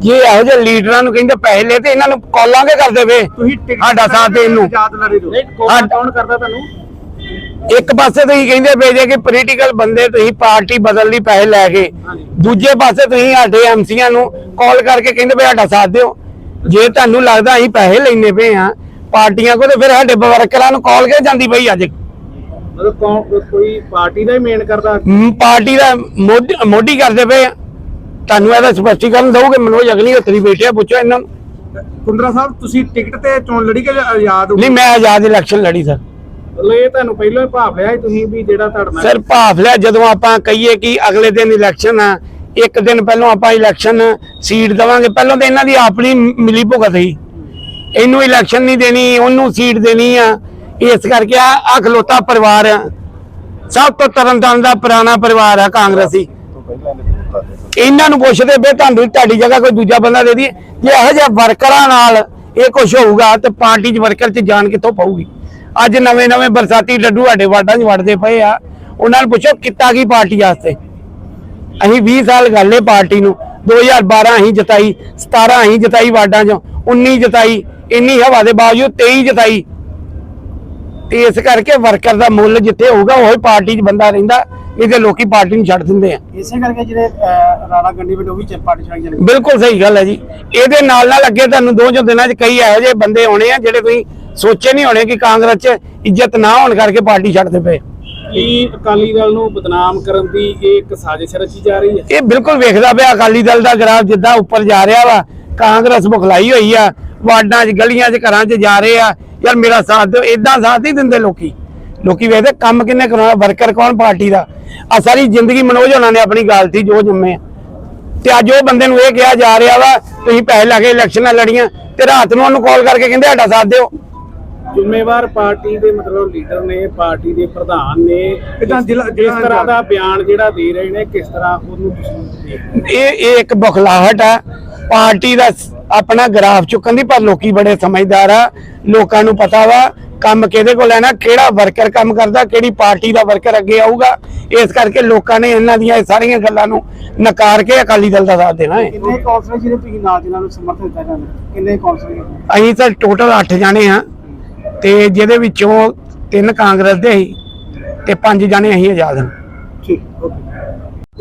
Speaker 4: ਜੇ ਇਹੋ ਜਿਹੇ ਲੀਡਰਾਂ ਨੂੰ ਕਹਿੰਦੇ ਪੈਸੇ ਲੈ ਤੇ ਇਹਨਾਂ ਨੂੰ ਕਾਲਾਂ ਕੇ ਕਰਦੇ ਵੇ
Speaker 3: ਤੁਸੀਂ
Speaker 4: ਸਾਡਾ ਸਾਥ ਦੇਣ ਨੂੰ
Speaker 3: ਆਜ਼ਾਦ ਲੜੀ
Speaker 1: ਕੌਣ
Speaker 4: ਹਾਂ।
Speaker 1: ਕੌਣ ਕਰਦਾ ਤੁਹਾਨੂੰ
Speaker 4: ਇੱਕ ਪਾਸੇ ਤੁਸੀਂ ਕਹਿੰਦੇ ਪਏ ਜੇ ਕਿ ਪੋਲੀਟੀਕਲ ਬੰਦੇ ਤੁਸੀਂ ਪਾਰਟੀ ਬਦਲ ਲਈ ਪੈਸੇ ਲੈ ਕੇ। ਦੂਜੇ ਪਾਸੇ ਤੁਸੀਂ ਸਾਡੇ ਐਮਸੀਆਂ ਨੂੰ ਕਾਲ ਕਰਕੇ ਕਹਿੰਦੇ ਪਏ ਸਾਡਾ ਸਾਥ ਦਿਓ ਜੇ ਤੁਹਾਨੂੰ ਲੱਗਦਾ ਅਸੀਂ ਪੈਸੇ ਲੈਣੇ ਪਏ ਆ ਪਾਰਟੀਆਂ ਕੋ ਤੇ ਫਿਰ ਸਾਡੇ ਵਰਕਰਾਂ ਨੂੰ ਕਾਲ ਕੇ ਜਾਂਦੀ ਪਈ ਅੱਜ
Speaker 1: ਮਤਲਬ ਕੌਣ ਕੋਈ ਪਾਰਟੀ ਦਾ ਹੀ ਮੇਨ ਕਰਦਾ?
Speaker 4: ਹਮ, ਪਾਰਟੀ ਦਾ ਮੋਢੀ ਮੋਢੀ ਕਰਦੇ ਪਏ ਆ। ਤੁਹਾਨੂੰ ਇਹਦਾ ਸਪਸ਼ਟੀਕਰਨ ਦਊਗੇ ਮਨੋਜ ਅਗਲੀ ਹੱਥਰੀ ਬੈਠੇ ਆ ਪੁੱਛੋ ਇਹਨਾਂ ਨੂੰ।
Speaker 3: ਕੁੰਦਰਾ ਸਾਹਿਬ ਤੁਸੀਂ ਟਿਕਟ ਤੇ ਚੋਣ ਲੜੀ ਕਿ ਆਜ਼ਾਦ
Speaker 4: ਨਹੀਂ ਮੈਂ ਆਜ਼ਾਦ ਇਲੈਕਸ਼ਨ ਲੜੀ ਸਰ।
Speaker 1: ਮਤਲਬ ਇਹ ਤੁਹਾਨੂੰ ਪਹਿਲਾਂ ਹੀ ਭਾਫ ਲਿਆ ਸੀ ਤੁਸੀਂ ਵੀ ਜਿਹੜਾ ਤੁਹਾਡਾ ਨਾਲ-
Speaker 4: ਸਰ ਭਾਫ ਲਿਆ ਜਦੋਂ ਆਪਾਂ ਕਹੀਏ ਕਿ ਅਗਲੇ ਦਿਨ ਇਲੈਕਸ਼ਨ ਆ ਇੱਕ ਦਿਨ ਪਹਿਲਾਂ ਆਪਾਂ ਇਲੈਕਸ਼ਨ ਸੀਟ ਦਵਾਂਗੇ। ਪਹਿਲਾਂ ਤਾਂ ਇਹਨਾਂ ਦੀ ਆਪਣੀ ਮਿਲੀ ਭੁਗਤ ਸੀ। ਇਹਨੂੰ ਇਲੈਕਸ਼ਨ ਨਹੀਂ ਦੇਣੀ ਉਹਨੂੰ ਸੀਟ ਦੇਣੀ ਆ। ਇਸ ਕਰਕੇ ਆ ਅਖਲੋਤਾ ਪਰਿਵਾਰ ਆ। ਸਭ ਤੋਂ ਤਰਨਤਾਰਨ ਦਾ ਪੁਰਾਣਾ ਪਰਿਵਾਰ ਆ ਕਾਂਗਰਸੀ ਇਹਨਾਂ ਨੂੰ ਪੁੱਛਦੇ ਬੇ ਤੁਹਾਨੂੰ ਤੁਹਾਡੀ ਜਗ੍ਹਾ ਕੋਈ ਦੂਜਾ ਬੰਦਾ ਦੇ ਦਈਏ। ਜੇ ਇਹੋ ਜਿਹਾ ਵਰਕਰਾਂ ਨਾਲ ਇਹ ਕੁਝ ਹੋਊਗਾ ਤੇ ਪਾਰਟੀ 'ਚ ਵਰਕਰ 'ਚ ਜਾਨ ਕਿੱਥੋਂ ਪਾਊਗੀ? ਅੱਜ ਨਵੇਂ ਨਵੇਂ ਬਰਸਾਤੀ ਲੱਡੂ ਸਾਡੇ ਵਾਰਡਾਂ 'ਚ ਵੜਦੇ ਪਏ ਆ। ਉਹਨਾਂ ਨੂੰ ਪੁੱਛੋ ਕੀਤਾ ਕੀ ਪਾਰਟੀ ਵਾਸਤੇ? ਅਸੀਂ 20 ਸਾਲ ਗੱਲ ਏ ਪਾਰਟੀ ਨੂੰ। 2012 ਅਸੀਂ ਜਿਤਾਈ 17 ਅਸੀਂ ਜਿਤਾਈ ਵਾਰਡਾਂ 'ਚੋਂ। 19 ਜਿਤਾਈ, ਇੰਨੀ ਹਵਾ ਦੇ ਬਾਵਜੂਦ 23 ਜਿਤਾਈ। ਇਸ ਕਰਕੇ ਵਰਕਰ ਦਾ ਮੁੱਲ ਜਿੱਥੇ ਹੋਊਗਾ ਉਹੀ ਪਾਰਟੀ 'ਚ ਬੰਦਾ ਰਹਿੰਦਾ ਇਹਦੇ ਲੋਕੀ ਪਾਰਟੀ ਨੂੰ ਛੱਡ ਦਿੰਦੇ ਆ।
Speaker 3: ਇਸੇ ਕਰਕੇ ਜਿਹੜੇ ਰਾਣਾ ਗੰਡੀ ਵਿੱਚ ਉਹ ਵੀ ਪਾਰਟੀ ਛੱਡ ਜਾਂਦੇ
Speaker 4: ਬਿਲਕੁਲ ਸਹੀ ਗੱਲ ਹੈ ਜੀ। ਇਹਦੇ ਨਾਲ ਨਾਲ ਅੱਗੇ ਤੁਹਾਨੂੰ ਦੋ ਜੋ ਦਿਨਾਂ 'ਚ ਕਈ ਇਹੋ ਜਿਹੇ ਬੰਦੇ ਆਉਣੇ ਆ ਜਿਹੜੇ ਤੁਸੀਂ ਸੋਚੇ ਨਹੀਂ ਹੋਣੇ ਕਿ ਕਾਂਗਰਸ 'ਚ ਇੱਜ਼ਤ ਨਾ ਹੋਣ ਕਰਕੇ ਪਾਰਟੀ ਛੱਡਦੇ ਪਏ
Speaker 1: ਕੀ ਅਕਾਲੀ ਦਲ ਨੂੰ ਬਦਨਾਮ ਕਰਨ ਦੀ ਇਹ ਇੱਕ ਸਾਜ਼ਿਸ਼ ਰਚੀ ਜਾ ਰਹੀ ਹੈ?
Speaker 4: ਇਹ ਬਿਲਕੁਲ ਵੇਖਦਾ ਪਿਆ ਅਕਾਲੀ ਦਲ ਦਾ ਗ੍ਰਾਫ ਜਿੱਦਾਂ ਉੱਪਰ ਜਾ ਰਿਹਾ ਵਾ ਕਾਂਗਰਸ ਬੁਖਲਾਈ ਹੋਈ ਆ ਵਾਰਡਾਂ 'ਚ ਗਲੀਆਂ 'ਚ ਘਰਾਂ 'ਚ ਜਾ ਰਹੇ ਆ। ਯਾਰ ਮੇਰਾ ਸਾਥ ਦਿਓ ਇਦਾਂ ਸਾਥ ਨਹੀਂ ਦਿੰਦੇ ਲੋਕੀ। ਲੋਕੀ ਵੇਖਦੇ ਕੰਮ ਕਿੰਨੇ ਕਰਾਉਣਾ ਵਰਕਰ ਕੌਣ ਪਾਰਟੀ ਦਾ? ਆ ਸਾਰੀ ਜ਼ਿੰਦਗੀ ਮਨੋਜ ਹੋਣਾ ਨੇ ਆਪਣੀ ਗਾਲਤੀ ਜੋ ਜੰਮੇ ਆ। ਤੇ ਅੱਜ ਉਹ ਬੰਦੇ ਨੂੰ ਇਹ ਕਿਹਾ ਜਾ ਰਿਹਾ ਵਾ ਤੁਸੀਂ ਪੈਸੇ ਲਾ ਕੇ ਇਲੈਕਸ਼ਨਾਂ ਲੜੀਆਂ ਤੇ ਰਾਤ ਨੂੰ ਉਹਨੂੰ ਕਾਲ ਕਰਕੇ ਕਹਿੰਦੇ ਸਾਡਾ ਸਾਥ ਦਿਓ।
Speaker 1: ਜ਼ਿੰਮੇਵਾਰ ਪਾਰਟੀ ਦੇ ਮਤਲਬ ਲੀਡਰ ਨੇ ਪਾਰਟੀ ਦੇ ਪ੍ਰਧਾਨ ਨੇ
Speaker 3: ਇੱਦਾਂ ਜ਼ਿਲ੍ਹਾ
Speaker 1: ਤਰ੍ਹਾਂ ਦਾ ਬਿਆਨ ਜਿਹੜਾ ਦੇ ਰਹੇ ਨੇ ਕਿਸ ਤਰ੍ਹਾਂ ਉਹਨੂੰ?
Speaker 4: ਇਹ ਇਹ ਇੱਕ ਬੁਖਲਾਹਟ ਆ। ਪਾਰਟੀ ਦਾ ਆਪਣਾ ਗ੍ਰਾਫ ਚੁੱਕਣ ਦੀ ਪਰ ਲੋਕੀ ਬੜੇ ਸਮਝਦਾਰ ਆ। ਲੋਕਾਂ ਨੂੰ ਪਤਾ ਵਾ ਕੰਮ ਕਿਹਦੇ ਕੋਲ ਹੈ ਨਾ ਕਿਹੜਾ ਵਰਕਰ ਕੰਮ ਕਰਦਾ ਕਿਹੜੀ ਪਾਰਟੀ ਦਾ ਵਰਕਰ ਅੱਗੇ ਆਊਗਾ। ਇਸ ਕਰਕੇ ਲੋਕਾਂ ਨੇ ਇਹਨਾਂ ਦੀਆਂ ਇਹ ਸਾਰੀਆਂ ਗੱਲਾਂ ਨੂੰ ਨਕਾਰ ਕੇ ਅਕਾਲੀ ਦਲ ਦਾ ਸਾਥ ਦੇਣਾ ਹੈ।
Speaker 3: ਕਿੰਨੇ ਕੌਂਸਲਰ ਜਿਹੜੇ ਤੁਸੀਂ ਨਾਲ ਜਿਨ੍ਹਾਂ ਨੂੰ ਸਮਰਥਨ ਦਿੱਤਾ ਜਾਂਦਾ? ਕਿੰਨੇ ਕੌਂਸਲਰ
Speaker 4: ਅਸੀਂ ਤਾਂ ਟੋਟਲ 8 ਜਾਣੇ ਆ ਤੇ ਜਿਹਦੇ ਵਿੱਚੋਂ ਤਿੰਨ ਕਾਂਗਰਸ ਦੇ ਸੀ ਤੇ ਪੰਜ ਜਾਣੇ ਅਸੀਂ ਆਜ਼ਾਦ ਹਾਂ।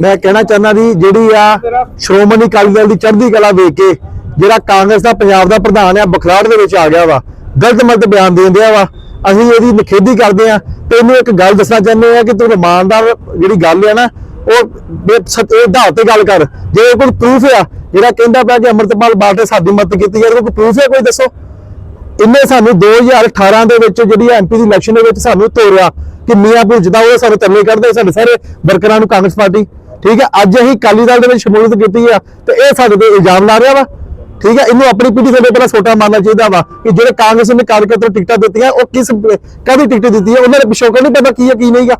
Speaker 5: ਮੈਂ ਕਹਿਣਾ ਚਾਹੁੰਦਾ ਵੀ ਜਿਹੜੀ ਆ ਸ਼੍ਰੋਮਣੀ ਅਕਾਲੀ ਦਲ ਦੀ ਚੜ੍ਹਦੀ ਕਲਾ ਵੇਖ ਕੇ ਜਿਹੜਾ ਕਾਂਗਰਸ ਦਾ, ਪੰਜਾਬ ਦਾ ਪ੍ਰਧਾਨ ਆ, ਬਖਰਾੜ ਦੇ ਵਿੱਚ ਆ ਗਿਆ ਵਾ, ਗਲਤ ਮਲਤ ਬਿਆਨ ਦੇਣ ਦਿਆ ਵਾ। ਅਸੀਂ ਇਹਦੀ ਨਿਖੇਧੀ ਕਰਦੇ ਆ। ਤੇ ਇਹਨੂੰ ਇੱਕ ਗੱਲ ਦੱਸਣਾ ਚਾਹੁੰਦੇ ਆ ਕਿ ਤੂੰ ਇਮਾਨਦਾਰ ਜਿਹੜੀ ਗੱਲ ਆ ਨਾ, ਉਹ ਇਹ ਆਧਾਰ ਤੇ ਗੱਲ ਕਰ। ਜੇ ਕੋਈ ਪ੍ਰੂਫ ਆ, ਜਿਹੜਾ ਕਹਿੰਦਾ ਪਿਆ ਕਿ ਅਮਰਤਪਾਲ ਬਾਟ ਨੇ ਸਾਡੀ ਮਦਦ ਕੀਤੀ ਯਾਰ ਕੋਈ ਪ੍ਰੂਫ ਹੈ ਕੋਈ ਦੱਸੋ? ਇਹਨੇ ਸਾਨੂੰ 2018 ਦੇ ਵਿੱਚ ਜਿਹੜੀ ਐਮਪੀ ਦੀ ਇਲੈਕਸ਼ਨ ਦੇ ਵਿੱਚ ਸਾਨੂੰ ਤੋਰਿਆ ਕਿ ਮੀਆਂਪੁਰ ਜਿੱਦਾਂ ਉਹ ਸਾਨੂੰ ਤਰਲੇ ਕੱਢਦੇ ਸਾਡੇ ਸਾਰੇ ਵਰਕਰਾਂ ਨੂੰ ਕਾਂਗਰਸ ਪਾਰਟੀ। ਠੀਕ ਹੈ ਅੱਜ ਅਸੀਂ ਅਕਾਲੀ ਦਲ ਦੇ ਵਿੱਚ ਸ਼ਮੂਲੀਅਤ ਕੀਤੀ ਆ ਤੇ ਇਹ ਸਾਡੇ ਤੇ ਇਲਜ਼ਾਮ ਲਾ ਰਿਹਾ ਵਾ। ਠੀਕ ਹੈ ਇਹਨੂੰ ਆਪਣੀ ਪੀੜੀ ਦੇ ਪਹਿਲਾਂ ਸੋਟਾ ਮਾਰਨਾ ਚਾਹੀਦਾ ਵਾ ਕਿ ਜਿਹੜੇ ਕਾਂਗਰਸ ਨੇ ਕਾਰਜਕਰਤਾ ਟਿਕਟਾਂ ਦਿੱਤੀਆਂ ਉਹ ਕਿਸ ਕਾਹਦੀ ਟਿਕਟ ਦਿੱਤੀ ਹੈ ਉਹਨਾਂ ਦੇ ਪਿਛੋਕੜ ਨਹੀਂ ਪਤਾ ਕੀ ਹੈ ਕੀ ਨਹੀਂਗਾ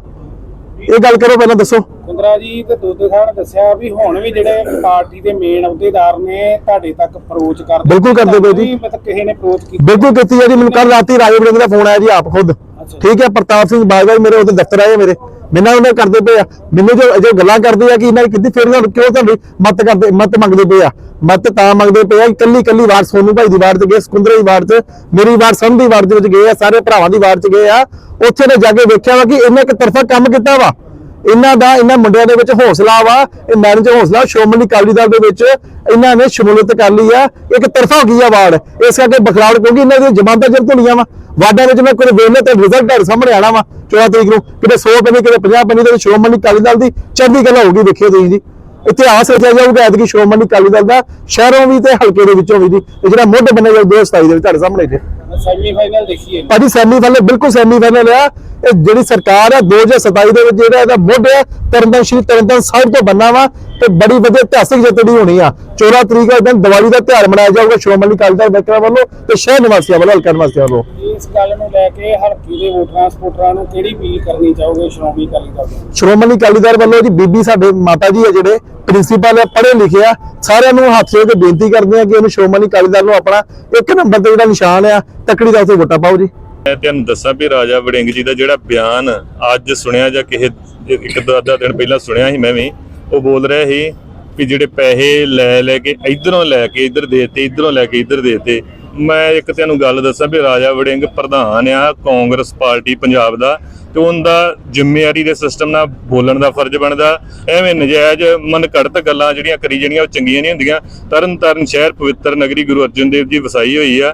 Speaker 5: ਇਹ ਗੱਲ ਕਰੋ ਪਹਿਲਾਂ ਦੱਸੋ।
Speaker 1: ਕੁੰਦਰਾ ਜੀ ਤੇ ਦੋਦੇ ਸਾਹਿਬ ਨੇ ਦੱਸਿਆ ਵੀ ਹੁਣ ਵੀ ਜਿਹੜੇ ਪਾਰਟੀ ਦੇ ਮੇਨ ਅਹੁਦੇਦਾਰ ਨੇ ਤੁਹਾਡੇ ਤੱਕ ਅਪਰੋਚ ਕਰਦੇ
Speaker 5: ਬਿਲਕੁਲ ਕਰਦੇ ਪਏ ਜੀ।
Speaker 1: ਮਤਲਬ ਕਿਸੇ ਨੇ ਅਪਰੋਚ ਕੀਤੀ?
Speaker 5: ਬਿਲਕੁਲ ਕੀਤੀ ਹੈ ਜੀ। ਮੈਨੂੰ ਕੱਲ ਰਾਤੀ ਰਾਜੇ ਵੜਿੰਗ ਦਾ ਫੋਨ ਆਇਆ ਜੀ ਆਪ ਖੁਦ। ਠੀਕ ਹੈ ਪ੍ਰਤਾਪ ਸਿੰਘ ਬਾਜਵਾ ਮੇਰੇ ਉਹਦੇ ਦਫ਼ਤਰ ਆਏ ਮੇਰੇ। ਮੈਨੂੰ ਉਹਨਾਂ ਕਰਦੇ ਪਏ ਆ। ਮੈਨੂੰ ਜੋ ਜੋ ਗੱਲਾਂ ਕਰਦੇ ਆ ਕਿ ਇਹਨਾਂ ਨੇ ਕਿੱਦੀ ਫਿਰ ਕਿਉਂ ਤੁਹਾਡੀ ਮਤ ਕਰਦੇ ਮਤ ਮੰਗਦੇ ਪਏ ਆ? ਮਤ ਤਾਂ ਮੰਗਦੇ ਪਏ ਆ ਕਿ ਕੱਲੀ ਕੱਲੀ ਵਾਰ ਸੋਨੂ ਭਾਈ ਦੀ ਵਾਰ ਚ ਗਏ, ਸੁਖੁੰਦਰ ਦੀ ਵਾਰ ਚ, ਮੇਰੀ ਵਾਰ ਸੰਧੂ ਦੀ ਵਾਰ ਦੇ ਵਿੱਚ ਗਏ ਆ, ਸਾਰੇ ਭਰਾਵਾਂ ਦੀ ਵਾਰ ਚ ਗਏ ਆ। ਉੱਥੇ ਨੇ ਜਾ ਕੇ ਵੇਖਿਆ ਵਾ ਕਿ ਇਹਨੇ ਇੱਕ ਤਰਫਾ ਕੰਮ ਕੀਤਾ ਵਾ। ਇਹਨਾਂ ਦਾ ਇਹਨਾਂ ਮੁੰਡਿਆਂ ਦੇ ਵਿੱਚ ਹੌਸਲਾ ਵਾ, ਇਹ ਮੈਨ ਚ ਹੌਸਲਾ, ਸ਼੍ਰੋਮਣੀ ਅਕਾਲੀ ਦਲ ਦੇ ਵਿੱਚ ਇਹਨਾਂ ਨੇ ਸ਼ਮੂਲੀਅਤ ਕਰ ਲਈ ਆ। ਇੱਕ ਤਰਫਾ ਹੋ ਗਈ ਆ ਵਾਰਡ। ਇਸ ਕਰਕੇ ਬਖਲਾੜ ਕਿਉਂਕਿ ਇਹਨਾਂ ਦੀਆਂ ਜ਼ਮਾਨਤਾਂ ਜਰ ਧੁਲੀਆਂ ਵਾ। ਵਾਰਡਾਂ ਵਿੱਚ ਮੈਂ ਕੋਈ ਵੇਲੇ ਤੇ ਰਿਜ਼ਲਟ ਤੁਹਾਡੇ ਸਾਹਮਣੇ ਆਣਾ ਵਾ 14 ਤਰੀਕ ਨੂੰ। ਕਿਤੇ 100 ਪੈਣੀ ਕਿਤੇ 50 ਪੈਣੀ ਤੇ ਸ਼੍ਰੋਮਣੀ ਅਕਾਲੀ ਦਲ ਦੀ ਚੜ੍ਹਦੀ ਕਲਾ ਹੋਊਗੀ ਵੇਖਿਓ ਤੁਸੀਂ ਜੀ। ਇਤਿਹਾਸ ਰਚਿਆ ਜਾਊਗਾ ਐਤਕੀ ਸ਼੍ਰੋਮਣੀ ਅਕਾਲੀ ਦਲ ਦਾ ਸ਼ਹਿਰੋਂ ਵੀ ਤੇ ਹਲਕੇ ਦੇ ਵਿੱਚੋਂ ਵੀ ਜੀ। ਤੇ ਜਿਹੜਾ ਮੁੱਢ ਬਣਿਆ ਜਾਊ 2027 ਦੇ ਵਿੱਚ ਤੁਹਾਡੇ ਸਾਹਮਣੇ ਜੀ
Speaker 1: ਸੈਮੀ ਫਾਈਨਲ ਦੇਖੀਏ
Speaker 5: ਭਾਜੀ ਸੈਮੀ ਫਾਈਨਲ ਬਿਲਕੁਲ ਸੈਮੀ ਫਾਈਨਲ ਆ। ਇਹ ਜਿਹੜੀ ਸਰਕਾਰ ਹੈ 2027 ਦੇ ਵਿੱਚ ਜਿਹੜਾ ਇਹਦਾ ਮੁੱਢ ਹੈ ਤਰਨਤਨ ਸ਼੍ਰੀ ਤਰਨਤਨ ਸਾਹਿਬ ਤੋਂ ਬੰਨਾ ਵਾ। ਤੇ ਬੜੀ ਵਧੀਆ ਇਤਿਹਾਸਕ ਜਿੱਤ ਦੀ ਹੋਣੀ ਆ। 14 ਤਰੀਕ ਦਾ ਦਿਨ ਦੀਵਾਲੀ ਦਾ ਤਿਉਹਾਰ ਮਨਾਇਆ ਜਾਊਗਾ। ਸ਼੍ਰੋਮਣੀ ਅਕਾਲੀ ਦਲ ਵਰਕਰਾਂ ਵੱਲੋਂ ਤੇ ਸ਼ਹਿਰ ਨਿਵਾਸੀਆਂ ਵੱਲੋਂ ਹਲਕਾ ਨਿਵਾਸੀਆਂ ਵੱਲੋਂ।
Speaker 1: ਇਸ ਗੱਲ ਨੂੰ ਲੈ ਕੇ ਹਲਕੇ ਦੇ ਵੋਟਰਾਂ ਸਪੋਰਟਰਾਂ ਨੂੰ ਕਿਹੜੀ ਅਪੀਲ ਕਰਨੀ ਚਾਹੋਗੇ ਸ਼੍ਰੋਮਣੀ ਅਕਾਲੀ ਦਲ
Speaker 5: ਸ਼੍ਰੋਮਣੀ ਅਕਾਲੀ ਦਲ ਵੱਲੋਂ ਜੀ ਬੀਬੀ ਸਾਡੇ ਮਾਤਾ ਜੀ ਆ ਜਿਹੜੇ ਪ੍ਰਿੰਸੀਪਲ ਆ ਪੜ੍ਹੇ ਲਿਖੇ ਆ ਸਾਰਿਆਂ ਨੂੰ ਹੱਥ ਜੋੜ ਕੇ ਬੇਨਤੀ ਕਰਦੇ ਆ ਕਿ ਉਹਨੂੰ ਸ਼੍ਰੋਮਣੀ ਅਕਾਲੀ ਦਲ ਨੂੰ ਆਪਣਾ ਇੱਕ ਨੰਬਰ ਤੇ ਜਿਹੜਾ ਨਿਸ਼ਾਨ ਆ ਤੱਕੜੀ ਦਾ ਉੱਥੇ ਵੋਟਾਂ ਪਾਓ ਜੀ।
Speaker 6: ਮੈਂ ਤੁਹਾਨੂੰ ਦੱਸਾਂ ਵੀ ਰਾਜਾ ਵੜਿੰਗ ਜੀ ਦਾ ਜਿਹੜਾ ਬਿਆਨ ਅੱਜ ਸੁਣਿਆ ਜਾਂ ਕਿਸੇ ਇੱਕ ਦੋ ਅੱਧਾ ਦਿਨ ਪਹਿਲਾਂ ਸੁਣਿਆ ਸੀ ਮੈਂ ਵੀ ਉਹ ਬੋਲ ਰਿਹਾ ਸੀ ਵੀ ਜਿਹੜੇ ਪੈਸੇ ਲੈ ਲੈ ਕੇ ਇਧਰੋਂ ਲੈ ਕੇ ਇਧਰ ਦੇਤੇ, ਇਧਰੋਂ ਲੈ ਕੇ ਇਧਰ ਦੇਤੇ। ਮੈਂ ਇੱਕ ਤੈਨੂੰ ਗੱਲ ਦੱਸਾਂ ਵੀ ਰਾਜਾ ਵੜਿੰਗ ਪ੍ਰਧਾਨ ਆ, ਕਾਂਗਰਸ ਪਾਰਟੀ ਪੰਜਾਬ ਦਾ, ਤੇ ਉਹਦਾ ਜ਼ਿੰਮੇਵਾਰੀ ਦੇ ਸਿਸਟਮ ਨਾਲ ਬੋਲਣ ਦਾ ਫਰਜ਼ ਬਣਦਾ। ਐਵੇਂ ਨਜਾਇਜ਼ ਮਨ ਘੜਤ ਗੱਲਾਂ ਜਿਹੜੀਆਂ ਕਰੀ ਜਿਹੜੀਆਂ ਉਹ ਚੰਗੀਆਂ ਨਹੀਂ ਹੁੰਦੀਆਂ। ਤਰਨ ਤਾਰਨ ਸ਼ਹਿਰ ਪਵਿੱਤਰ ਨਗਰੀ ਗੁਰੂ ਅਰਜਨ ਦੇਵ ਜੀ ਵਸਾਈ ਹੋਈ ਆ।